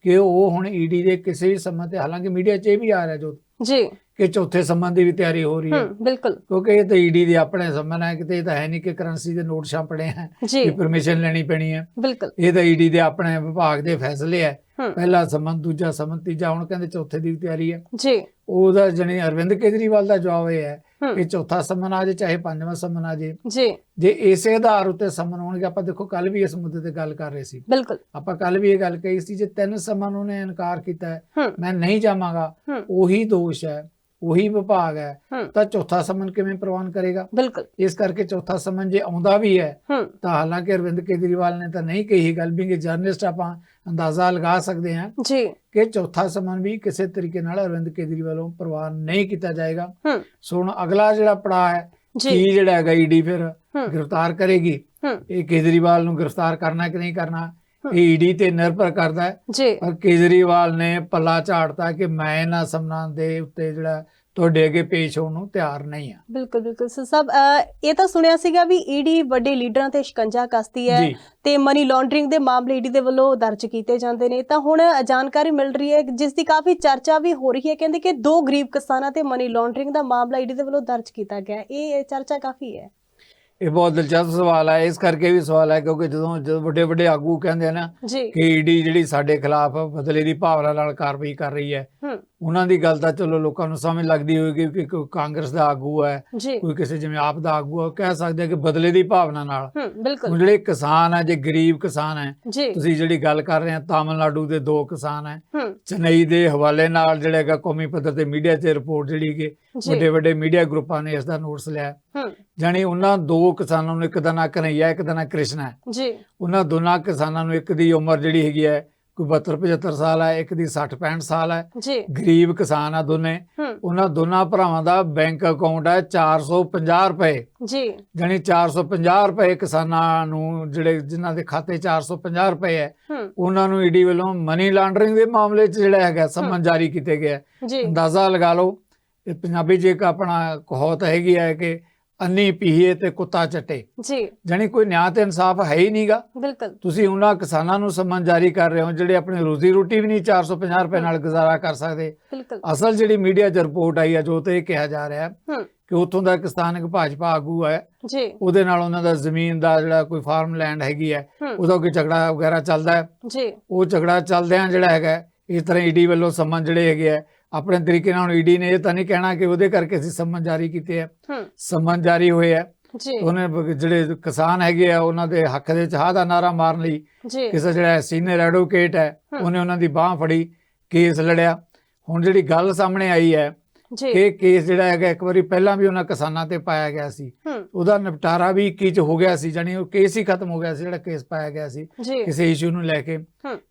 ਕਿ ਉਹ ਹੁਣ ਈਡੀ ਦੇ ਕਿਸੇ ਵੀ ਸੰਮਤ ਤੇ ਹਾਲਾਂਕਿ ਮੀਡੀਆ 'ਚ ਇਹ ਵੀ ਆ ਰਿਹਾ ਜੋ ਜੀ। ਕਿ ਚੌਥੇ ਸੰਮਤ ਦੀ ਵੀ ਤਿਆਰੀ ਹੋ ਰਹੀ ਹੈ। ਹੂੰ ਬਿਲਕੁਲ। ਕਿਉਂਕਿ ਇਹ ਤਾਂ ਈਡੀ ਦੇ ਆਪਣੇ ਸੰਮਨ ਹੈ ਕਿਤੇ ਇਹ ਤਾਂ ਹੈ ਨਹੀਂ ਕਿ ਕਰੰਸੀ ਦੇ ਨੋਟ ਛਾਪਣੇ ਹੈ ਕਿ ਪਰਮਿਸ਼ਨ ਲੈਣੀ ਪੈਣੀ ਹੈ। ਬਿਲਕੁਲ। ਇਹ ਤਾਂ ਈਡੀ ਦੇ ਆਪਣੇ ਵਿਭਾਗ ਦੇ ਫੈਸਲੇ ਹੈ। ਪਹਿਲਾ ਸੰਮਨ ਦੂਜਾ ਸੰਮਨ ਤੀਜਾ ਹੁਣ ਕਹਿੰਦੇ ਚੌਥੇ ਦੀ ਤਿਆਰੀ ਹੈ। ਜੀ। ਉਹਦਾ ਜਣੇ ਅਰਵਿੰਦ ਕੇਜਰੀਵਾਲ ਦਾ ਜਵਾਬ ਇਹ ਹੂੰ ਇਹ ਚੌਥਾ ਸਮਨ ਆ ਜੇ ਚਾਹੇ ਪੰਜਵਾਂ ਸਮਨ ਆ ਜੇ। ਜੀ। ਜੇ ਇਸੇ ਆਧਾਰ ਉੱਤੇ ਸਮਨ ਹੋਣਗੇ ਆਪਾਂ ਦੇਖੋ ਕੱਲ ਵੀ ਇਸ ਮੁੱਦੇ ਤੇ ਗੱਲ ਕਰ ਰਹੇ ਸੀ। ਬਿਲਕੁਲ। ਆਪਾਂ ਕੱਲ ਵੀ ਇਹ ਗੱਲ ਕਹੀ ਸੀ ਜੇ ਤਿੰਨ ਸਮਨ ਉਹਨੇ ਇਨਕਾਰ ਕੀਤਾ ਮੈਂ ਨਹੀਂ ਜਾਵਾਂਗਾ ਉਹੀ ਦੋਸ਼ ਹੈ। ਉਹੀ ਵਿਭਾਗ ਹੈ ਤਾਂ ਚੌਥਾ ਸਮਨ ਕਿਵੇਂ ਪ੍ਰਵਾਨ ਕਰੇਗਾ? ਬਿਲਕੁਲ। ਇਸ ਕਰਕੇ ਚੌਥਾ ਸਮਨ ਜੇ ਆਉਂਦਾ ਵੀ ਹੈ ਤਾਂ ਹਾਲਾਂਕਿ ਅਰਵਿੰਦ ਕੇਜਰੀਵਾਲ ਨੇ ਤਾਂ ਨਹੀਂ ਕਹੀ ਗੱਲ ਵੀ ਕਿ ਜਰਨਲਿਸਟ ਆਪਾਂ ਅੰਦਾਜ਼ਾ ਲਗਾ ਸਕਦੇ ਹਾਂ ਜੀ। ਕਿ ਚੌਥਾ ਸਮਨ ਵੀ ਕਿਸੇ ਤਰੀਕੇ ਨਾਲ ਅਰਵਿੰਦ ਕੇਜਰੀਵਾਲ ਵੱਲੋਂ ਪ੍ਰਵਾਨ ਨਹੀਂ ਕੀਤਾ ਜਾਏਗਾ। ਸੋ ਹੁਣ ਅਗਲਾ ਜਿਹੜਾ ਪੜਾਅ ਹੈ ਕੀ ਜਿਹੜਾ ਹੈਗਾ ਈਡੀ ਫਿਰ ਗ੍ਰਿਫਤਾਰ ਕਰੇਗੀ? ਇਹ ਕੇਜਰੀਵਾਲ ਨੂੰ ਗ੍ਰਿਫਤਾਰ ਕਰਨਾ ਕਿ ਨਹੀਂ ਕਰਨਾ? ਈਡੀ ਤੇ ਨਿਰਭਰ ਕਰਦਾ ਹੈ। ਜੀ। ਪਰ ਕੇਜਰੀਵਾਲ ਨੇ ਪੱਲਾ ਝਾੜਤਾ ਕਿ ਮੈਂ ਇਹਨਾਂ ਸਮਨਾਂ ਦੇ ਉੱਤੇ ਜਿਹੜਾ ਤੁਹਾਡੇ ਅੱਗੇ ਪੇਸ਼ ਹੋਣ ਨੂੰ ਤਿਆਰ ਨਹੀਂ ਆ ਬਿਲਕੁਲ ਬਿਲਕੁਲ। ਸੋ ਸਭ ਇਹ ਤਾਂ ਸੁਣਿਆ ਸੀਗਾ ਵੀ ਈਡੀ ਵੱਡੇ ਲੀਡਰਾਂ ਤੇ ਸ਼ਿਕੰਜਾ ਕੱਸਦੀ ਹੈ ਤੇ ਮਨੀ ਲਾਂਡਰਿੰਗ ਦੇ ਮਾਮਲੇ ਈਡੀ ਦੇ ਵੱਲੋਂ ਦਰਜ ਕੀਤੇ ਜਾਂਦੇ ਨੇ। ਤਾਂ ਹੁਣ ਜਾਣਕਾਰੀ ਮਿਲ ਰਹੀ ਹੈ ਜਿਸ ਦੀ ਕਾਫੀ ਚਰਚਾ ਵੀ ਹੋ ਰਹੀ ਹੈ। ਕਹਿੰਦੇ ਕਿ ਦੋ ਗਰੀਬ ਕਿਸਾਨਾਂ ਤੇ ਮਨੀ ਲਾਂਡਰਿੰਗ ਦਾ ਮਾਮਲਾ ਈਡੀ ਦੇ ਵੱਲੋਂ ਦਰਜ ਕੀਤਾ ਗਿਆ। ਇਹ ਚਰਚਾ ਕਾਫੀ ਹੈ। ਇਹ ਬਹੁਤ ਦਿਲਚਸਪ ਸਵਾਲ ਹੈ ਇਸ ਕਰਕੇ ਵੀ ਸਵਾਲ ਹੈ ਕਿਉਂਕਿ ਜਦੋਂ ਜਦੋਂ ਵੱਡੇ ਵੱਡੇ ਆਗੂ ਕਹਿੰਦੇ ਆ ਨਾ ਜੀ। ਕਿ ਈਡੀ ਜਿਹੜੀ ਸਾਡੇ ਖਿਲਾਫ ਬਦਲੇ ਦੀ ਭਾਵਨਾ ਨਾਲ ਕਾਰਵਾਈ ਕਰ ਰਹੀ ਹੈ ਹੂੰ। ਉਹਨਾਂ ਦੀ ਗੱਲ ਤਾਂ ਚਲੋ ਲੋਕਾਂ ਨੂੰ ਸਮਝ ਲੱਗਦੀ ਹੋਏਗੀ ਕਿ ਕੋਈ ਕਾਂਗਰਸ ਦਾ ਆਗੂ ਹੈ ਕੋਈ ਕਿਸੇ ਜਿਵੇਂ ਆਪ ਦਾ ਆਗੂ ਹੈ ਉਹ ਕਹਿ ਸਕਦੇ ਆ ਕਿ ਬਦਲੇ ਦੀ ਭਾਵਨਾ ਨਾਲ। ਬਿਲਕੁਲ। ਜਿਹੜੇ ਕਿਸਾਨ ਹੈ ਜੇ ਗਰੀਬ ਕਿਸਾਨ ਹੈ ਤੁਸੀਂ ਜਿਹੜੀ ਗੱਲ ਕਰ ਰਹੇ ਆ ਤਾਮਿਲਨਾਡੂ ਦੇ ਦੋ ਕਿਸਾਨ ਹੈ ਚੇਨਈ ਦੇ ਹਵਾਲੇ ਨਾਲ ਜਿਹੜਾ ਹੈਗਾ ਕੌਮੀ ਪੱਧਰ ਤੇ ਮੀਡੀਆ 'ਚ ਰਿਪੋਰਟ ਜਿਹੜੀ ਕਿ ਵੱਡੇ ਵੱਡੇ ਮੀਡੀਆ ਗਰੁੱਪਾਂ ਨੇ ਇਸ ਦਾ ਨੋਟਿਸ ਲਿਆ ਹੂੰ। ਜਾਣੀ ਉਹਨਾਂ ਦੋ ਕਿਸਾਨਾਂ ਨੂੰ ਇੱਕ ਦਾ ਨਾਂ ਕਨਈਆ ਇੱਕ ਦਾ ਨਾਂ ਕ੍ਰਿਸ਼ਨ ਹੈ। ਜੀ। ਉਹਨਾਂ ਦੋਨਾਂ ਕਿਸਾਨਾਂ ਨੂੰ ਇੱਕ ਦੀ ਉਮਰ ਜਿਹੜੀ ਹੈਗੀ ਹੈ ਕੋਈ 72 75 ਸਾਲ ਹੈ ਇੱਕ ਦੀ 60 65 ਸਾਲ ਹੈ। ਜੀ। ਗਰੀਬ ਕਿਸਾਨ ਆ ਦੋਨੇ। ਉਹਨਾਂ ਦੋਨਾਂ ਭਰਾਵਾਂ ਦਾ ਬੈਂਕ ਅਕਾਊਂਟ ਹੈ 450 ਰੁਪਏ। ਜੀ। ਜਾਣੀ 450 ਰੁਪਏ ਕਿਸਾਨਾਂ ਨੂੰ ਜਿਹੜੇ ਜਿਨ੍ਹਾਂ ਦੇ ਖਾਤੇ 450 ਰੁਪਏ ਹੈ ਉਹਨਾਂ ਨੂੰ ਈਡੀ ਵੱਲੋਂ ਮਨੀ ਲਾਂਡਰਿੰਗ ਦੇ ਮਾਮਲੇ 'ਚ ਜਿਹੜਾ ਹੈਗਾ ਸੰਮਨ ਜਾਰੀ ਕੀਤੇ ਗਿਆ। ਜੀ। ਅੰਦਾਜ਼ਾ ਲਗਾ ਲਓ ਇਹ ਪੰਜਾਬੀ 'ਚ ਇੱਕ ਆਪਣਾ ਕਹਾਵਤ ਹੈਗੀ ਹੈ ਕਿ ਅੰਨੀ ਪੀਏ ਤੇ ਕੁੱਤਾ ਚੱਟੇ। ਜੀ। ਜਾਣੀ ਕੋਈ ਨਿਆਂ ਤੇ ਇਨਸਾਫ ਹੈ ਹੀ ਨਹੀਂਗਾ ਬਿਲਕੁਲ। ਤੁਸੀਂ ਉਹਨਾਂ ਕਿਸਾਨਾਂ ਨੂੰ ਸੰਮਨ ਜਾਰੀ ਕਰ ਰਹੇ ਹੋ ਜਿਹੜੇ ਆਪਣੀ ਰੋਜ਼ੀ ਰੋਟੀ ਵੀ ਨਹੀਂ 450 ਰੁਪਏ ਨਾਲ ਗੁਜ਼ਾਰਾ ਕਰ ਸਕਦੇ। ਅਸਲ ਜਿਹੜੀ ਮੀਡੀਆ 'ਚ ਰਿਪੋਰਟ ਆਈ ਹੈ ਜੋ ਤੇ ਇਹ ਕਿਹਾ ਜਾ ਰਿਹਾ ਹੈ ਕਿ ਉੱਥੋਂ ਦਾ ਕਿਸਾਨਕ ਭਾਜਪਾ ਆਗੂ ਹੈ। ਜੀ। ਉਹਦੇ ਨਾਲ ਉਹਨਾਂ ਦਾ ਜ਼ਮੀਨ ਦਾ ਜਿਹੜਾ ਕੋਈ ਫਾਰਮ ਲੈਂਡ ਹੈਗੀ ਹੈ ਹੂੰ। ਉਹਦਾ ਕੋਈ ਝਗੜਾ ਵਗੈਰਾ ਚੱਲਦਾ ਹੈ। ਜੀ। ਉਹ ਝਗੜਾ ਚੱਲਦਿਆਂ ਜਿਹੜਾ ਹੈਗਾ ਇਸ ਤਰ੍ਹਾਂ ਈਡੀ ਵੱਲੋਂ ਸੰਮਨ ਜਿਹੜੇ ਹੈਗੇ ਆ ਆਪਣੇ ਤਰੀਕੇ ਨਾਲ ਈਡੀ ਨੇ ਇਹ ਤਾਂ ਨਹੀਂ ਕਹਿਣਾ ਕਿ ਉਹਦੇ ਕਰਕੇ ਅਸੀਂ ਸੰਮਨ ਜਾਰੀ ਕੀਤੇ ਆ। ਸੰਮਨ ਜਾਰੀ ਹੋਏ ਆ। ਜੀ। ਉਹਨੇ ਜਿਹੜੇ ਕਿਸਾਨ ਹੈਗੇ ਆ ਉਹਨਾਂ ਦੇ ਹੱਕ ਦੇ ਵਿੱਚ ਹਾਂ ਦਾ ਨਾਰਾ ਮਾਰਨ ਲਈ ਕਿਸੇ ਜਿਹੜਾ ਸੀਨੀਅਰ ਐਡਵੋਕੇਟ ਹੂੰ। ਉਹਨੇ ਉਹਨਾਂ ਦੀ ਬਾਹ ਫੜੀ ਕੇਸ ਲੜਿਆ। ਹੁਣ ਜਿਹੜੀ ਗੱਲ ਸਾਹਮਣੇ ਆਈ ਹੈ ਜੀ। ਕਿ ਕੇਸ ਜਿਹੜਾ ਹੈਗਾ ਇੱਕ ਵਾਰੀ ਪਹਿਲਾਂ ਵੀ ਉਹਨਾਂ ਕਿਸਾਨਾਂ ਤੇ ਪਾਇਆ ਗਿਆ ਸੀ। ਉਹਦਾ ਨਿਪਟਾਰਾ ਵੀ 21 ਚ ਹੋ ਗਿਆ ਸੀ ਜਾਣੀ ਉਹ ਕੇਸ ਹੀ ਖਤਮ ਹੋ ਗਿਆ ਸੀ ਜਿਹੜਾ ਕੇਸ ਪਾਇਆ ਗਿਆ ਸੀ ਕਿਸੇ ਇਸ਼ੂ ਨੂੰ ਲੈ ਕੇ।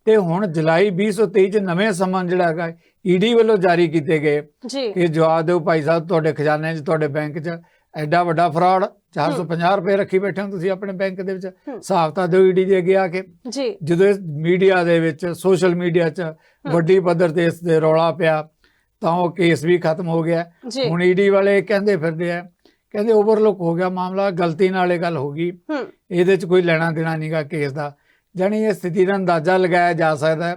ਤੇ ਹੁਣ ਜੁਲਾਈ 2023 ਚ ਨਵੇਂ ਸੰਮਨ ਜਿਹੜਾ ਹੈਗਾ ਈਡੀ ਵੱਲੋਂ ਜਾਰੀ ਕੀਤੇ ਗਏ। ਜੀ। ਕਿ ਜਵਾਬ ਦਿਓ ਭਾਈ ਸਾਹਿਬ ਤੁਹਾਡੇ ਖਜ਼ਾਨੇ 'ਚ ਤੁਹਾਡੇ ਬੈਂਕ 'ਚ। ਐਡਾ ਵੱਡਾ ਫਰਾਡ 450 ਰੁਪਏ ਰੱਖੀ ਬੈਠੇ ਹੋ ਤੁਸੀਂ ਆਪਣੇ ਬੈਂਕ ਦੇ ਵਿੱਚ। ਹੂੰ। ਹਿਸਾਬ ਤਾਂ ਦਿਓ ਈਡੀ ਦੇ ਅੱਗੇ ਆ ਕੇ। ਜੀ। ਜਦੋਂ ਇਸ ਮੀਡੀਆ ਦੇ ਵਿੱਚ ਸੋਸ਼ਲ ਮੀਡੀਆ 'ਚ ਵੱਡੀ ਪੱਧਰ ਤੇ ਇਸ ਦੇ ਰੌਲਾ ਪਿਆ ਤਾਂ ਉਹ ਕੇਸ ਵੀ ਖਤਮ ਹੋ ਗਿਆ। ਹੁਣ ਈਡੀ ਵਾਲੇ ਕਹਿੰਦੇ ਫਿਰਦੇ ਆ ਕਹਿੰਦੇ ਓਵਰਲੁੱਕ ਹੋ ਗਿਆ ਮਾਮਲਾ ਗਲਤੀ ਨਾਲ ਇਹ ਗੱਲ ਹੋ ਗਈ। ਇਹਦੇ 'ਚ ਕੋਈ ਲੈਣਾ ਦੇਣਾ ਨਹੀਂਗਾ ਕੇਸ ਦਾ। ਜਾਣੀ ਇਹ ਸਥਿਤੀ ਦਾ ਅੰਦਾਜ਼ਾ ਲਗਾਇਆ ਜਾ ਸਕਦਾ ਹੈ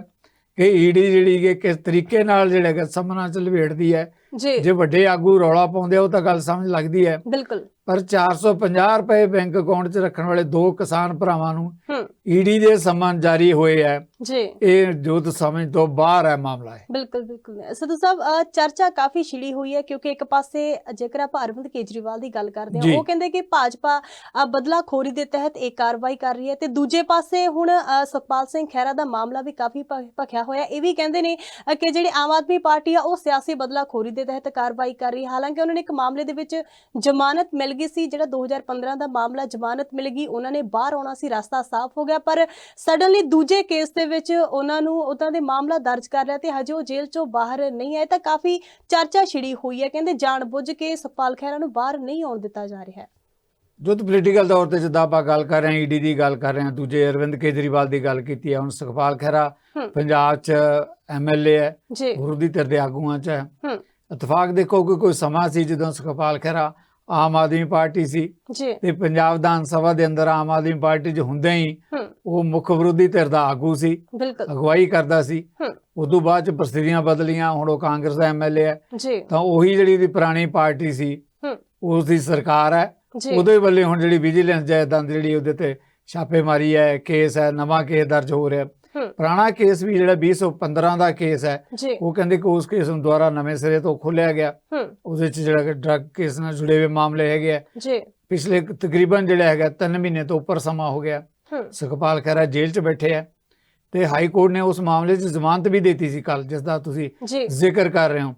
ਕਿ ਈਡੀ ਜਿਹੜੀ ਕਿ ਕਿਸ ਤਰੀਕੇ ਨਾਲ ਜਿਹੜਾ ਸਮਨਾ ਚ ਲਵੇੜਦੀ ਹੈ। ਜੀ। ਵੱਡੇ ਆਗੂ ਰੌਲਾ ਪਾਉਂਦੇ ਉਹ ਤਾਂ ਗੱਲ ਸਮਝ ਲੱਗਦੀ ਹੈ। ਬਿਲਕੁਲ। ਪਰ 450 ਰੁਪਏ ਬੈਂਕ ਅਕਾਊਂਟ 'ਚ ਰੱਖਣ ਵਾਲੇ ਦੋ ਕਿਸਾਨ ਭਰਾਵਾਂ ਨੂੰ ਈਡੀ ਦੇ ਸੰਮਨ ਜਾਰੀ ਹੋਏ ਹੈ ਜੀ। ਇਹ ਜੁੱਧ ਸਮਝ ਤੋਂ ਬਾਹਰ ਹੈ ਮਾਮਲਾ ਹੈ ਬਿਲਕੁਲ ਬਿਲਕੁਲ। ਸਦੂ ਸਾਹਿਬ ਚਰਚਾ ਕਾਫੀ ਛਿੜੀ ਹੋਈ ਹੈ ਕਿਉਂਕਿ ਇੱਕ ਪਾਸੇ ਜੇਕਰ ਆਪਾਂ ਅਰਵਿੰਦ ਕੇਜਰੀਵਾਲ ਦੀ ਗੱਲ ਕਰਦੇ। ਹਾਂ ਉਹ ਕਹਿੰਦੇ ਕਿ ਭਾਜਪਾ ਅ, ਬਦਲਾਖੋਰੀ ਦੇ ਤਹਿਤ ਇਹ ਕਾਰਵਾਈ ਕਰ ਰਹੀ ਹੈ ਤੇ ਦੂਜੇ ਪਾਸੇ ਹੁਣ ਸੁਖਪਾਲ ਸਿੰਘ ਖਹਿਰਾ ਦਾ ਮਾਮਲਾ ਵੀ ਕਾਫੀ ਭਖਿਆ ਹੋਇਆ। ਇਹ ਵੀ ਕਹਿੰਦੇ ਨੇ ਕਿ ਜਿਹੜੀ ਆਮ ਆਦਮੀ ਪਾਰਟੀ ਆ ਉਹ ਸਿਆਸੀ ਬਦਲਾਖੋਰੀ ਦੇ ਤਹਿਤ ਕਾਰਵਾਈ ਕਰ ਰਹੀ ਹਾਲਾਂਕਿ ਉਹਨਾਂ ਨੇ ਇੱਕ ਮਾਮਲੇ ਦੇ ਵਿੱਚ ਜ਼ਮਾਨਤ ਮਿਲ ਗਈ ਸੀ। ਜਿਹੜਾ 2015 ਦਾ ਮਾਮਲਾ ਜ਼ਮਾਨਤ ਮਿਲ ਗਈ ਉਹਨਾਂ ਨੇ ਬਾਹਰ ਆਉਣਾ ਸੀ ਰਸਤਾ ਸਾਫ਼ ਹੋ ਗਿਆ। ਪਰ ਸਡਨਲੀ ਦੂਜੇ ਕੇਸ ਦੇ ਵਿੱਚ ਉਹਨਾਂ ਨੂੰ ਉਹਨਾਂ ਦੇ ਮਾਮਲਾ ਦਰਜ ਕਰ ਲਿਆ ਤੇ ਹਜੇ ਉਹ ਜੇਲ੍ਹ ਚੋਂ ਬਾਹਰ ਨਹੀਂ ਆਏ। ਤਾਂ ਕਾਫੀ ਚਰਚਾ ਛਿੜੀ ਹੋਈ ਹੈ। ਕਹਿੰਦੇ ਜਾਣਬੁੱਝ ਕੇ ਸੁਖਪਾਲ ਖਹਿਰਾ ਨੂੰ ਬਾਹਰ ਨਹੀਂ ਆਉਣ ਦਿੱਤਾ ਜਾ ਰਿਹਾ ਹੈ। ਜੁੱਧ ਪੋਲੀਟੀਕਲ ਤੌਰ ਤੇ ਜਿੱਦਾਂ ਆਪਾਂ ਗੱਲ ਕਰ ਰਹੇ ਹਾਂ ਈਡੀ ਦੀ ਗੱਲ ਕਰ ਰਹੇ ਹਾਂ ਦੂਜੇ ਅਰਵਿੰਦ ਕੇਜਰੀਵਾਲ ਦੀ ਗੱਲ ਕੀਤੀ ਹੈ ਹੁਣ ਸੁਖਪਾਲ ਖਹਿਰਾ। ਪੰਜਾਬ 'ਚ ਐਮਐਲਏ ਹੈ ਜੀ। ਦੀ ਧਿਰ ਦੇ ਆਗੂਆਂ 'ਚ ਹੈ। ਹੂੰ। ਇਤਫਾਕ ਦੇਖੋ ਕਿ ਕੋਈ ਸਮਾਂ ਸੀ ਜਦੋਂ ਸੁਖਪਾਲ ਖਹਿਰਾ ਆਮ ਆਦਮੀ ਪਾਰਟੀ ਸੀ ਜੀ। ਤੇ ਪੰਜਾਬ ਵਿਧਾਨ ਸਭਾ ਦੇ ਅੰਦਰ ਆਮ ਆਦਮੀ ਪਾਰਟੀ 'ਚ ਹੁੰਦੇ ਹੀ ਉਹ ਮੁੱਖ ਵਿਰੋਧੀ ਧਿਰ ਦਾ ਆਗੂ ਸੀ। ਬਿਲਕੁਲ। ਅਗਵਾਈ ਕਰਦਾ ਸੀ। ਹੂੰ। ਉਦੋਂ ਬਾਅਦ 'ਚ ਪ੍ਰਸਥਿਤੀਆਂ ਬਦਲੀਆਂ ਹੁਣ ਉਹ ਕਾਂਗਰਸ ਦਾ ਐਮਐਲਏ ਹੈ। ਜੀ। ਤਾਂ ਉਹੀ ਜਿਹੜੀ ਦੀ ਪੁਰਾਣੀ ਪਾਰਟੀ ਸੀ ਉਸ ਦੀ ਸਰਕਾਰ ਹੈ। ਉਹਦੇ ਵੱਲੇ ਹੁਣ ਜਿਹੜੀ ਵਿਜੀਲੈਂਸ ਜਾਇਦਾਦ ਜਿਹੜੀ ਉਹਦੇ ਤੇ ਛਾਪੇਮਾਰੀ ਹੈ ਕੇਸ ਹੈ ਨਵਾਂ ਕੇਸ ਦਰਜ ਹੋ ਰਿਹਾ। ਪੁਰਾਣਾ ਕੇਸ ਵੀ ਜਿਹੜਾ 2015 ਦਾ ਕੇਸ ਹੈ ਉਹ ਕਹਿੰਦੇ ਕਿ ਉਸ ਕੇਸ ਨੂੰ ਦੁਬਾਰਾ ਨਵੇਂ ਸਿਰੇ ਤੋਂ ਖੋਲ੍ਹਿਆ ਗਿਆ। ਹੂੰ। ਉਹਦੇ ਚ ਜਿਹੜਾ ਡਰੱਗ ਕੇਸ ਨਾਲ ਜੁੜੇ ਹੋਏ ਮਾਮਲੇ ਹੈਗੇ ਆ। ਜੀ। ਪਿਛਲੇ ਤਕਰੀਬਨ ਜਿਹੜਾ ਹੈਗਾ 3 ਮਹੀਨੇ ਤੋਂ ਉੱਪਰ ਸਮਾਂ ਹੋ ਗਿਆ। ਸੁਖਪਾਲ ਖਹਿਰਾ ਜੇਲ੍ਹ 'ਚ ਬੈਠੇ ਆ ਤੇ ਹਾਈ ਕੋਰਟ ਨੇ ਉਸ ਮਾਮਲੇ 'ਚ ਜ਼ਮਾਨਤ ਵੀ ਦਿੱਤੀ ਸੀ ਕੱਲ ਜਿਸ ਦਾ ਤੁਸੀਂ ਜ਼ਿਕਰ ਕਰ ਰਹੇ ਹੂੰ।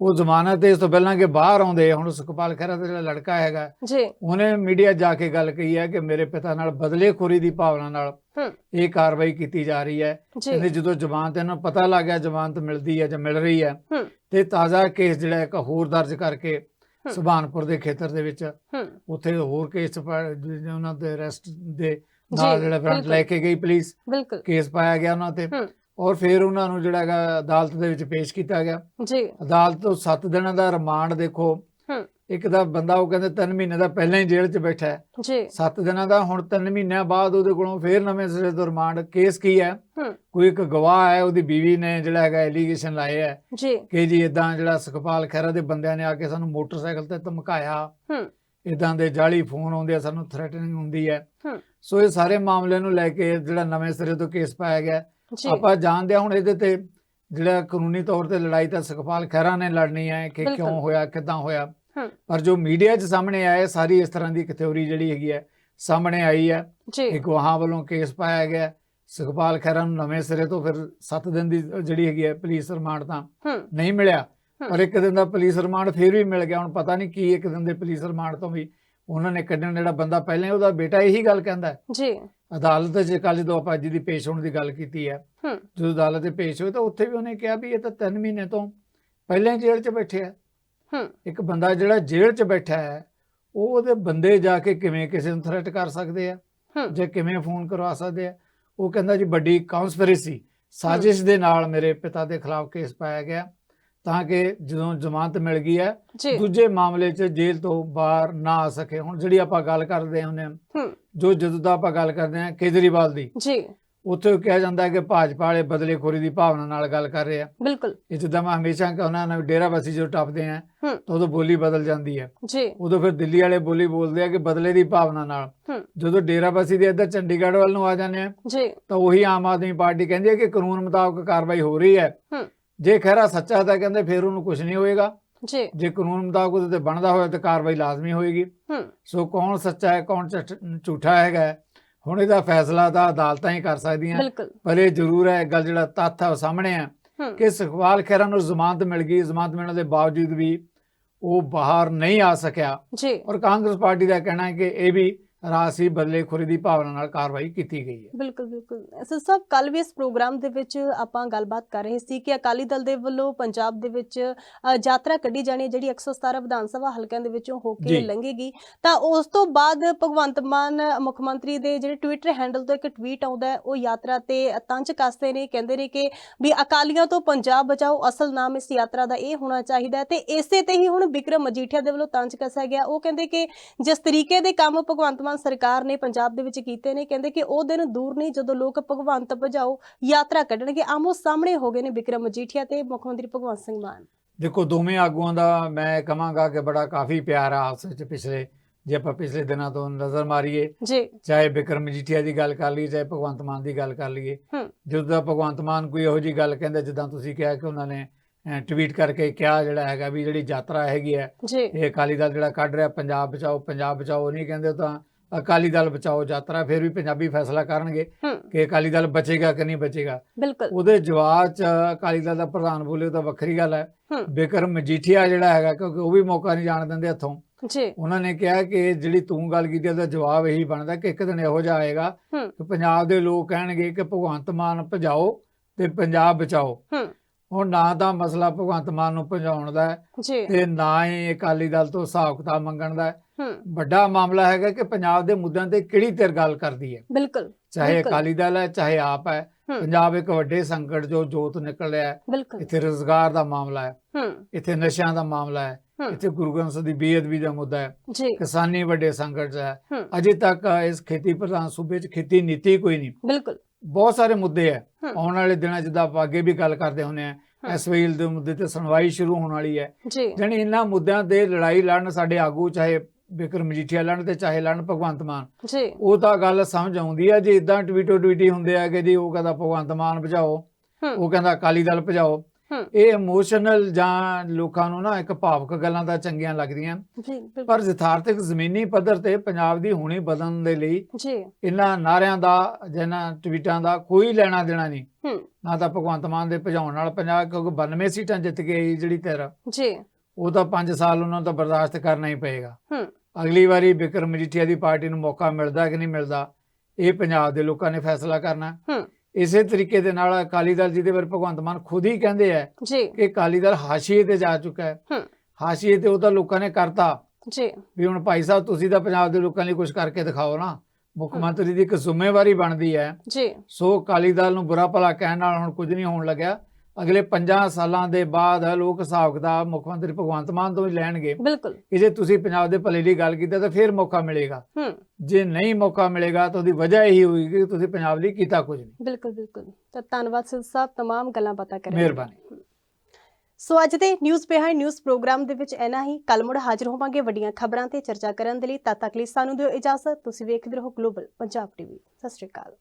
ਉਹ ਜ਼ਮਾਨਤ ਇਸ ਤੋਂ ਪਹਿਲਾਂ ਕਿ ਬਾਹਰ ਆਉਂਦੇ ਹੁਣ ਸੁਖਪਾਲ ਖਹਿਰਾ ਦਾ ਜਿਹੜਾ ਲੜਕਾ ਹੈਗਾ ਜੀ। ਉਹਨੇ ਮੀਡੀਆ ਜਾ ਕੇ ਗੱਲ ਕਹੀ ਹੈ ਕਿ ਮੇਰੇ ਪਿਤਾ ਨਾਲ ਬਦਲੇਖੋਰੀ ਦੀ ਭਾਵਨਾ ਨਾਲ ਇਹ ਕਾਰਵਾਈ ਕੀਤੀ ਜਾ ਰਹੀ ਹੈ। ਕਹਿੰਦੇ ਜਦੋਂ ਜ਼ਮਾਨਤ ਇਹਨਾਂ ਨੂੰ ਪਤਾ ਲੱਗ ਗਿਆ ਜ਼ਮਾਨਤ ਮਿਲਦੀ ਹੈ ਜਾਂ ਮਿਲ ਰਹੀ ਹੈ। ਤੇ ਤਾਜ਼ਾ ਕੇਸ ਜਿਹੜਾ ਇੱਕ ਹੋਰ ਦਰਜ ਕਰਕੇ ਹੂੰ। ਸੁਭਾਨਪੁਰ ਦੇ ਖੇਤਰ ਦੇ ਵਿੱਚ ਉੱਥੇ ਹੋਰ ਕੇਸ ਉਹਨਾਂ ਦੇ ਅਰੈਸਟ ਦੇ ਨਾਲ ਜਿਹੜਾ ਬਿਲਕੁਲ। ਲੈ ਕੇ ਗਈ ਪੁਲਿਸ। ਕੇਸ ਪਾਇਆ ਗਿਆ ਉਹਨਾਂ ਤੇ। ਔਰ ਫਿਰ ਉਹਨਾਂ ਨੂੰ ਜਿਹੜਾ ਹੈਗਾ ਅਦਾਲਤ ਦੇ ਵਿੱਚ ਪੇਸ਼ ਕੀਤਾ ਗਿਆ। ਜੀ। ਅਦਾਲਤ ਤੋਂ 7 ਦਿਨਾਂ ਦਾ ਰਿਮਾਂਡ ਦੇਖੋ। ਇੱਕ ਦਾ ਬੰਦਾ ਉਹ ਕਹਿੰਦੇ 3 ਮਹੀਨੇ ਦਾ ਪਹਿਲਾਂ ਹੀ ਜੇਲ੍ਹ 'ਚ ਬੈਠਾ ਹੈ। ਜੀ। 7 ਦਿਨਾਂ ਦਾ ਹੁਣ 3 ਮਹੀਨਿਆਂ ਬਾਅਦ ਉਹਦੇ ਕੋਲੋਂ ਫਿਰ ਨਵੇਂ ਸਿਰੇ ਤੋਂ ਰਿਮਾਂਡ। ਕੇਸ ਕੀ ਹੈ? ਕੋਈ ਇੱਕ ਗਵਾਹ ਹੈ ਉਹਦੀ ਬੀਵੀ ਨੇ ਜਿਹੜਾ ਹੈਗਾ ਐਲੀਗੇਸ਼ਨ ਲਾਏ ਹੈ। ਜੀ। ਕਿ ਜੀ ਇਦਾਂ ਜਿਹੜਾ ਸੁਖਪਾਲ ਖਹਿਰਾ ਦੇ ਬੰਦਿਆਂ ਨੇ ਆ ਕੇ ਸਾਨੂੰ ਮੋਟਰਸਾਈਕਲ ਤੇ ਧਮਕਾਇਆ। ਇਦਾਂ ਦੇ ਜਾਲੀ ਫੋਨ ਆਉਂਦੇ ਆ ਸਾਨੂੰ ਥ੍ਰੈਟਨਿੰਗ ਹੁੰਦੀ ਹੈ। ਸੋ ਇਹ ਸਾਰੇ ਮਾਮਲੇ ਨੂੰ ਲੈ ਕੇ ਜਿਹੜਾ ਨਵੇਂ ਸਿਰੇ ਤੋਂ ਕੇਸ ਪਾਇਆ ਗਿਆ। ਆਪਾਂ ਜਾਣਦੇ ਹਾਂ ਹੁਣ ਇਹਦੇ ਤੇ ਜਿਹੜਾ ਕਾਨੂੰਨੀ ਤੌਰ ਤੇ ਲੜਾਈ ਤਾਂ ਸੁਖਪਾਲ ਖਹਿਰਾ ਨੇ ਲੜਨੀ ਹੈ ਕਿ। ਕਿਉਂ ਹੋਇਆ ਕਿਦਾਂ ਹੋਇਆ। ਪਰ ਜੋ ਮੀਡੀਆ 'ਚ ਸਾਹਮਣੇ ਆਇਆ ਸਾਰੀ ਇਸ ਤਰ੍ਹਾਂ ਦੀ ਇੱਕ ਥਿਉਰੀ ਜਿਹੜੀ ਹੈਗੀ ਹੈ ਸਾਹਮਣੇ ਆਈ ਹੈ। ਇੱਕ ਗਵਾਹਾਂ ਵੱਲੋਂ ਕੇਸ ਪਾਇਆ ਗਿਆ। ਸੁਖਪਾਲ ਖਹਿਰਾ ਨੂੰ ਨਵੇਂ ਸਿਰੇ ਤੋਂ ਫਿਰ 7 ਦਿਨ ਦੀ ਜਿਹੜੀ ਹੈਗੀ ਹੈ ਪੁਲਿਸ ਰਿਮਾਂਡ ਤਾਂ ਨਹੀਂ ਮਿਲਿਆ। ਪਰ ਇੱਕ ਦਿਨ ਦਾ ਪੁਲਿਸ ਰਿਮਾਂਡ ਫਿਰ ਵੀ ਮਿਲ ਗਿਆ। ਹੁਣ ਪਤਾ ਨਹੀਂ ਕੀ ਇੱਕ ਦਿਨ ਦੇ ਪੁਲਿਸ ਰਿਮਾਂਡ ਤੋਂ ਵੀ ਉਹਨਾਂ ਨੇ ਕੱਢਣ ਜਿਹੜਾ ਬੰਦਾ ਪਹਿਲਾਂ ਉਹਦਾ ਬੇਟਾ ਇਹੀ ਗੱਲ ਕਹਿੰਦਾ। ਜੀ। ਅਦਾਲਤ 'ਚ ਕੱਲ ਜਦੋਂ ਆਪਾਂ ਅੱਜ ਦੀ ਪੇਸ਼ ਹੋਣ ਦੀ ਗੱਲ ਕੀਤੀ ਹੈ ਜਦੋਂ ਅਦਾਲਤ 'ਚ ਪੇਸ਼ ਹੋਏ ਤਾਂ ਉੱਥੇ ਵੀ ਉਹਨੇ ਕਿਹਾ ਵੀ ਇਹ ਤਾਂ 3 ਮਹੀਨੇ ਤੋਂ ਪਹਿਲਾਂ ਜੇਲ੍ਹ 'ਚ ਬੈਠੇ ਆ ਹੂੰ। ਇੱਕ ਬੰਦਾ ਜਿਹੜਾ ਜੇਲ੍ਹ 'ਚ ਬੈਠਾ ਹੈ ਉਹ ਉਹਦੇ ਬੰਦੇ ਜਾ ਕੇ ਕਿਵੇਂ ਕਿਸੇ ਨੂੰ ਥ੍ਰੈਟ ਕਰ ਸਕਦੇ ਆ ਜਾਂ ਕਿਵੇਂ ਫੋਨ ਕਰਵਾ ਸਕਦੇ ਆ ਉਹ ਕਹਿੰਦਾ ਜੀ ਵੱਡੀ ਕਨਸਪੀਰੇਸੀ ਸਾਜ਼ਿਸ਼ ਦੇ ਨਾਲ ਮੇਰੇ ਪਿਤਾ ਦੇ ਖਿਲਾਫ ਕੇਸ ਪਾਇਆ ਗਿਆ। ਤਾਂ ਕਿ ਜਦੋਂ ਜ਼ਮਾਨਤ ਮਿਲ ਗਈ ਹੈ ਦੂਜੇ ਮਾਮਲੇ 'ਚ ਜੇਲ੍ਹ ਤੋਂ ਬਾਹਰ ਨਾ ਆ ਸਕੇ। ਹੁਣ ਜਿਹੜੀ ਆਪਾਂ ਗੱਲ ਕਰਦੇ ਹੁੰਦੇ ਹਾਂ ਜੋ ਜਦੋਂ ਦਾ ਆਪਾਂ ਗੱਲ ਕਰਦੇ ਹਾਂ ਕੇਜਰੀਵਾਲ ਦੀ। ਜੀ। ਉੱਥੇ ਕਿਹਾ ਜਾਂਦਾ ਹੈ ਕਿ ਭਾਜਪਾ ਵਾਲੇ ਬਦਲੇਖੋਰੀ ਦੀ ਭਾਵਨਾ ਨਾਲ ਗੱਲ ਕਰ ਰਹੇ ਆ। ਬਿਲਕੁਲ। ਇਹ ਜਿੱਦਾਂ ਮੈਂ ਹਮੇਸ਼ਾ ਕਹਿੰਦਾ ਨਾ ਡੇਰਾਬੱਸੀ ਜਦੋਂ ਟੱਪਦੇ ਆ ਤਾਂ ਉਦੋਂ ਬੋਲੀ ਬਦਲ ਜਾਂਦੀ ਹੈ। ਜੀ। ਉਦੋਂ ਫਿਰ ਦਿੱਲੀ ਵਾਲੇ ਬੋਲੀ ਬੋਲਦੇ ਆ ਕਿ ਬਦਲੇ ਦੀ ਭਾਵਨਾ ਨਾਲ। ਜਦੋਂ ਡੇਰਾਬੱਸੀ ਦੇ ਇੱਧਰ ਚੰਡੀਗੜ੍ਹ ਵੱਲ ਨੂੰ ਆ ਜਾਂਦੇ ਆ ਜੀ। ਤਾਂ ਉਹੀ ਆਮ ਆਦਮੀ ਪਾਰਟੀ ਕਹਿੰਦੀ ਹੈ ਕਿ ਕਾਨੂੰਨ ਮੁਤਾਬਕ ਕਾਰਵਾਈ ਹੋ ਰਹੀ ਹੂੰ। ਜੇ ਖਹਿਰਾ ਸੱਚਾ ਤਾਂ ਕਹਿੰਦੇ ਫਿਰ ਉਹਨੂੰ ਕੁਝ ਨਹੀਂ ਹੋਏਗਾ। ਜੀ। ਜੇ ਕਾਨੂੰਨ ਮੁਤਾਬਕ ਉਹਦੇ ਤੇ ਬਣਦਾ ਹੋਇਆ ਤਾਂ ਕਾਰਵਾਈ ਲਾਜ਼ਮੀ ਹੋਏਗੀ। ਸੋ ਕੌਣ ਸੱਚਾ ਹੈ ਕੌਣ ਝੂਠਾ ਹੈਗਾ ਹੁਣ ਇਹਦਾ ਫੈਸਲਾ ਤਾਂ ਅਦਾਲਤਾਂ ਹੀ ਕਰ ਸਕਦੀਆਂ। ਪਰ ਇਹ ਜ਼ਰੂਰ ਹੈ ਗੱਲ ਜਿਹੜਾ ਤੱਥ ਹੈ ਉਹ ਸਾਹਮਣੇ ਆ ਕਿ ਸੁਖਪਾਲ ਖਹਿਰਾ ਨੂੰ ਜ਼ਮਾਨਤ ਮਿਲ ਗਈ। ਜ਼ਮਾਨਤ ਮਿਲਣ ਦੇ ਬਾਵਜੂਦ ਵੀ ਉਹ ਬਾਹਰ ਨਹੀਂ ਆ ਸਕਿਆ। ਜੀ। ਔਰ ਕਾਂਗਰਸ ਪਾਰਟੀ ਦਾ ਕਹਿਣਾ ਹੈ ਕਿ ਇਹ ਵੀ ਰਾਸੀ ਬਦਲੇਖੋਰੀ ਦੀ ਭਾਵਨਾ ਨਾਲ ਕਾਰਵਾਈ ਕੀਤੀ ਗਈ ਹੈ। ਬਿਲਕੁਲ ਬਿਲਕੁਲ। ਸਰ ਸਾਹਿਬ ਕੱਲ ਵੀ ਇਸ ਪ੍ਰੋਗਰਾਮ ਦੇ ਵਿੱਚ ਆਪਾਂ ਗੱਲਬਾਤ ਕਰ ਰਹੇ ਸੀ ਕਿ ਅਕਾਲੀ ਦਲ ਦੇ ਵੱਲੋਂ ਪੰਜਾਬ ਦੇ ਵਿੱਚ ਯਾਤਰਾ ਕੱਢੀ ਜਾਣੀ ਹੈ ਜਿਹੜੀ 117 ਵਿਧਾਨ ਸਭਾ ਹਲਕਿਆਂ ਦੇ ਵਿੱਚੋਂ ਹੋ ਕੇ। ਲੰਘੇਗੀ। ਤਾਂ ਉਸ ਤੋਂ ਬਾਅਦ ਭਗਵੰਤ ਮਾਨ ਮੁੱਖ ਮੰਤਰੀ ਦੇ ਜਿਹੜੇ ਟਵਿੱਟਰ ਹੈਂਡਲ ਤੋਂ ਇੱਕ ਟਵੀਟ ਆਉਂਦਾ ਉਹ ਯਾਤਰਾ ਤੇ ਤੰਜ ਕੱਸਦੇ ਨੇ ਕਹਿੰਦੇ ਨੇ ਕਿ ਵੀ ਅਕਾਲੀਆਂ ਤੋਂ ਪੰਜਾਬ ਬਚਾਓ ਅਸਲ ਨਾਮ ਇਸ ਯਾਤਰਾ ਦਾ ਇਹ ਹੋਣਾ ਚਾਹੀਦਾ ਤੇ ਇਸੇ ਤੇ ਹੀ ਹੁਣ ਵਿਕਰਮ ਮਜੀਠੀਆ ਦੇ ਵੱਲੋਂ ਤੰਜ ਕੱਸਿਆ ਗਿਆ। ਉਹ ਕਹਿੰਦੇ ਕਿ ਜਿਸ ਤਰੀਕੇ ਦੇ ਕੰਮ ਭਗਵੰਤ ਮਾਨ ਸਰਕਾਰ ਨੇ ਪੰਜਾਬ ਦੇ ਵਿੱਚ ਕੀਤੇ ਨੇ ਕਹਿੰਦੇ ਕਿ ਉਹ ਦਿਨ ਦੂਰ ਨਹੀਂ ਜਦੋਂ ਲੋਕ ਭਗਵੰਤ ਭਜਾਓ ਯਾਤਰਾ ਕੱਢਣਗੇ। ਆਮੋ ਸਾਹਮਣੇ ਹੋ ਗਏ ਨੇ ਵਿਕਰਮ ਮਜੀਠੀਆ ਤੇ ਮੁੱਖ ਮੰਤਰੀ ਭਗਵੰਤ ਸਿੰਘ ਮਾਨ। ਦੇਖੋ ਦੋਵੇਂ ਆਗੂਆਂ ਦਾ ਮੈਂ ਕਹਾਂਗਾ ਕਿ ਬੜਾ ਕਾਫੀ ਪਿਆਰ ਆ ਆਪਸ ਵਿੱਚ ਪਿਛਲੇ ਜੇ ਆਪਾਂ ਪਿਛਲੇ ਦਿਨਾਂ ਤੋਂ ਨਜ਼ਰ ਮਾਰੀਏ ਜੀ। ਚਾਹੇ ਬਿਕਰਮ ਮਜੀਠੀਆ ਦੀ ਗੱਲ ਕਰ ਲਈਏ ਚਾਹੇ ਭਗਵੰਤ ਮਾਨ ਦੀ ਗੱਲ ਕਰ ਲਈਏ ਜਦੋਂ ਦਾ ਭਗਵੰਤ ਮਾਨ ਕੋਈ ਇਹੋ ਜੀ ਗੱਲ ਕਹਿੰਦਾ ਜਿੱਦਾਂ ਤੁਸੀਂ ਕਿਹਾ ਕਿ ਉਹਨਾਂ ਨੇ ਟਵੀਟ ਕਰਕੇ ਕਿਹਾ ਜਿਹੜਾ ਹੈਗਾ ਵੀ ਜਿਹੜੀ ਯਾਤਰਾ ਹੈਗੀ ਹੈ ਇਹ ਅਕਾਲੀ ਦਲ ਜਿਹੜਾ ਕੱਢ ਰਿਹਾ ਪੰਜਾਬ ਬਚਾਓ ਪੰਜਾਬ ਬਚਾਓ ਨਹੀਂ ਕਹਿੰਦੇ ਤਾਂ ਅਕਾਲੀ ਦਲ ਬਚਾਓ ਯਾਤਰਾ ਫਿਰ ਵੀ ਪੰਜਾਬੀ ਫੈਸਲਾ ਕਰਨਗੇ ਕਿ ਅਕਾਲੀ ਦਲ ਬਚੇਗਾ ਕਿ ਨਹੀਂ ਬਚੇਗਾ। ਉਹਦੇ ਜਵਾਬ ਚ ਅਕਾਲੀ ਦਲ ਦਾ ਪ੍ਰਧਾਨ ਬੋਲੇ ਤਾਂ ਵੱਖਰੀ ਗੱਲ ਹੈ। ਬਿਕਰਮ ਮਜੀਠੀਆ ਜਿਹੜਾ ਹੈਗਾ ਕਿਉਂਕਿ ਉਹ ਵੀ ਮੌਕਾ ਨਹੀਂ ਜਾਣ ਦਿੰਦੇ ਹੱਥੋਂ ਜੀ। ਉਹਨਾਂ ਨੇ ਕਿਹਾ ਕਿ ਜਿਹੜੀ ਤੂੰ ਗੱਲ ਕੀਤੀ ਉਹਦਾ ਜਵਾਬ ਇਹੀ ਬਣਦਾ ਕਿ ਇੱਕ ਦਿਨ ਇਹੋ ਜਿਹਾ ਆਏਗਾ ਕਿ ਪੰਜਾਬ ਦੇ ਲੋਕ ਕਹਿਣਗੇ ਕਿ ਭਗਵੰਤ ਮਾਨ ਭਜਾਓ ਤੇ ਪੰਜਾਬ ਬਚਾਓ। ਹੁਣ ਨਾ ਤਾਂ ਮਸਲਾ ਭਗਵੰਤ ਮਾਨ ਨੂੰ ਭਜਾਉਣ ਦਾ ਤੇ ਨਾ ਹੀ ਅਕਾਲੀ ਦਲ ਤੋਂ ਹਿਸਾਬ ਕਿਤਾਬ ਮੰਗਣ ਦਾ ਵੱਡਾ ਮਾਮਲਾ ਹੈਗਾ ਕਿ ਪੰਜਾਬ ਦੇ ਮੁੱਦਿਆਂ ਤੇ ਕਿਹੜੀ ਧਿਰ ਗੱਲ ਕਰਦੀ ਹੈ? ਬਿਲਕੁਲ ਚਾਹੇ। ਅਕਾਲੀ ਦਲ ਹੈ ਚਾਹੇ ਆਪ ਹੈ। ਪੰਜਾਬ ਇੱਕ ਵੱਡੇ ਸੰਕਟ ਜੋ ਜੋਤ ਨਿਕਲ ਰਿਹਾ ਹੈ ਇੱਥੇ ਰੋਜ਼ਗਾਰ ਦਾ ਮਾਮਲਾ ਹੈ। ਇੱਥੇ ਨਸ਼ਿਆਂ ਦਾ ਮਾਮਲਾ ਹੈ। ਇੱਥੇ ਗੁਰੂ ਗ੍ਰੰਥ ਸਾਹਿਬ ਦੀ ਬੇਅਦਬੀ ਦਾ ਮੁੱਦਾ ਹੈ। ਕਿਸਾਨੀ ਵੱਡੇ ਸੰਕਟ 'ਚ ਹੈ। ਅਜੇ ਤੱਕ ਇਸ ਖੇਤੀ ਪ੍ਰਧਾਨ ਸੂਬੇ 'ਚ ਖੇਤੀ ਨੀਤੀ ਕੋਈ ਨਹੀਂ। ਬਿਲਕੁਲ। ਬਹੁਤ ਸਾਰੇ ਮੁੱਦੇ ਹੈ। ਆਉਣ ਵਾਲੇ ਦਿਨਾਂ ਜਿੱਦਾਂ ਆਪਾਂ ਅੱਗੇ ਵੀ ਗੱਲ ਕਰਦੇ ਹੁੰਦੇ ਆ ਹੂੰ। ਇਸ ਵੇਲੇ ਦੇ ਮੁੱਦੇ ਤੇ ਸੁਣਵਾਈ ਸ਼ੁਰੂ ਹੋਣ ਵਾਲੀ ਹੈ। ਜੀ। ਜਾਣੀ ਇਹਨਾਂ ਮੁੱਦਿਆਂ ਤੇ ਲੜਾਈ ਲੜਨ ਸਾਡੇ ਆਗੂ ਚਾਹੇ ਬਿਕਰਮ ਮਜੀਠੀਆ ਲੜਨ ਤੇ ਚਾਹੇ ਲੜਨ ਭਗਵੰਤ ਮਾਨ। ਜੀ। ਉਹ ਤਾਂ ਗੱਲ ਸਮਝ ਆਉਂਦੀ ਆ ਜੇ ਇਦਾਂ ਟਵੀਟੋ ਟਵੀਟੀ ਹੁੰਦੇ ਆ ਕਿ ਜੀ ਉਹ ਕਹਿੰਦਾ ਭਗਵੰਤ ਮਾਨ ਭਜਾਓ ਉਹ ਕਹਿੰਦਾ ਅਕਾਲੀ ਦਲ ਭਜਾਓ। ਇਹ ਇਮੋਸ਼ਨਲ ਜਾਂ ਲੋਕਾਂ ਨੂੰ ਨਾ ਇੱਕ ਭਾਵਕ ਗੱਲਾਂ ਤਾਂ ਚੰਗੀਆਂ ਲੱਗਦੀਆਂ। ਪਰ ਯਥਾਰਥਿਕ ਜ਼ਮੀਨੀ ਪੱਧਰ ਤੇ ਪੰਜਾਬ ਦੀ ਹੁਣੀ ਬਦਲਣ ਦੇ ਲਈ ਜੀ। ਇਹਨਾਂ ਨਾਰਿਆਂ ਦਾ ਜਿਹਨਾਂ ਟਵੀਟਾਂ ਦਾ ਕੋਈ ਲੈਣਾ ਦੇਣਾ ਨਹੀਂ। ਹੂੰ। ਨਾ ਤਾਂ ਭਗਵੰਤ ਮਾਨ ਦੇ ਭਜਾਉਣ ਨਾਲ ਪੰਜਾਬ ਕਿਉਂਕਿ 92 ਸੀਟਾਂ ਜਿੱਤ ਕੇ ਜਿਹੜੀ ਧਿਰ। ਜੀ। ਉਹ ਤਾਂ 5 ਸਾਲ ਉਹਨਾਂ ਤਾਂ ਬਰਦਾਸ਼ਤ ਕਰਨਾ ਹੀ ਪਏਗਾ। ਹੂੰ। ਅਗਲੀ ਵਾਰੀ ਬਿਕਰਮ ਮਜੀਠੀਆ ਦੀ ਪਾਰਟੀ ਨੂੰ ਮੌਕਾ ਮਿਲਦਾ ਕਿ ਨਹੀਂ ਮਿਲਦਾ ਇਹ ਪੰਜਾਬ ਦੇ ਲੋਕਾਂ ਨੇ ਫੈਸਲਾ ਕਰਨਾ। ਇਸੇ ਤਰੀਕੇ ਦੇ ਨਾਲ ਅਕਾਲੀ ਦਲ ਜਿਹਦੇ ਬਾਰੇ ਭਗਵੰਤ ਮਾਨ ਖੁਦ ਹੀ ਕਹਿੰਦੇ ਆ ਜੀ। ਕਿ ਅਕਾਲੀ ਦਲ ਹਾਸ਼ੀਏ ਤੇ ਜਾ ਚੁੱਕਾ ਹੈ। ਹਾਸ਼ੀਏ ਤੇ ਉਹ ਤਾਂ ਲੋਕਾਂ ਨੇ ਕਰਤਾ। ਜੀ। ਵੀ ਹੁਣ ਭਾਈ ਸਾਹਿਬ ਤੁਸੀਂ ਤਾਂ ਪੰਜਾਬ ਦੇ ਲੋਕਾਂ ਲਈ ਕੁਝ ਕਰਕੇ ਦਿਖਾਓ ਨਾ। ਮੁੱਖ। ਮੰਤਰੀ ਦੀ ਇੱਕ ਜ਼ਿੰਮੇਵਾਰੀ ਬਣਦੀ ਹੈ। ਜੀ। ਸੋ ਅਕਾਲੀ ਦਲ ਨੂੰ ਬੁਰਾ ਭਲਾ ਕਹਿਣ ਨਾਲ ਹੁਣ ਕੁਝ ਨਹੀਂ ਹੋਣ ਲੱਗਿਆ। ਅਗਲੇ 5 ਸਾਲਾਂ ਦੇ ਬਾਅਦ ਲੋਕ ਹਿਸਾਬ ਕਿਤਾਬ ਮੁੱਖ ਮੰਤਰੀ ਭਗਵੰਤ ਮਾਨ ਤੋਂ ਹੀ ਲੈਣਗੇ ਬਿਲਕੁਲ ਕਿ ਜੇ ਤੁਸੀਂ ਪੰਜਾਬ ਦੇ ਭਲੇ ਲਈ ਗੱਲ ਕੀਤੀ ਤਾਂ ਫਿਰ ਮੌਕਾ ਮਿਲੇਗਾ ਹੂੰ ਜੇ ਨਹੀਂ ਮੌਕਾ ਮਿਲੇਗਾ ਤਾਂ ਉਹਦੀ ਵਜ੍ਹਾ ਇਹੀ ਹੋਏਗੀ ਕਿ ਤੁਸੀਂ ਪੰਜਾਬ ਲਈ ਕੀਤਾ ਕੁਝ ਨਹੀਂ ਬਿਲਕੁਲ ਬਿਲਕੁਲ ਤਾਂ ਧੰਨਵਾਦ ਸਿੱਧ ਸਾਹਿਬ तमाम ਗੱਲਾਂ ਪਤਾ ਕਰਨ ਲਈ। ਮਿਹਰਬਾਨੀ ਸੋ ਅੱਜ ਦੇ ਨਿਊਜ਼ ਬਿਹਾਈਂਡ ਨਿਊਜ਼ ਪ੍ਰੋਗਰਾਮ ਦੇ ਵਿੱਚ ਐਨਾ ਹੀ ਕੱਲ ਮੁੜ ਹਾਜ਼ਰ ਹੋਵਾਂਗੇ ਵੱਡੀਆਂ ਖਬਰਾਂ ਤੇ ਚਰਚਾ ਕਰਨ ਦੇ ਲਈ ਤਦ ਤੱਕ ਲਈ ਸਾਨੂੰ ਦਿਓ ਇਜਾਜ਼ਤ ਤੁਸੀਂ ਵੇਖਦੇ ਰਹੋ ਗਲੋਬਲ ਪੰਜਾਬ ਟੀਵੀ ਸਤਿ ਸ਼੍ਰੀ ਅਕਾਲ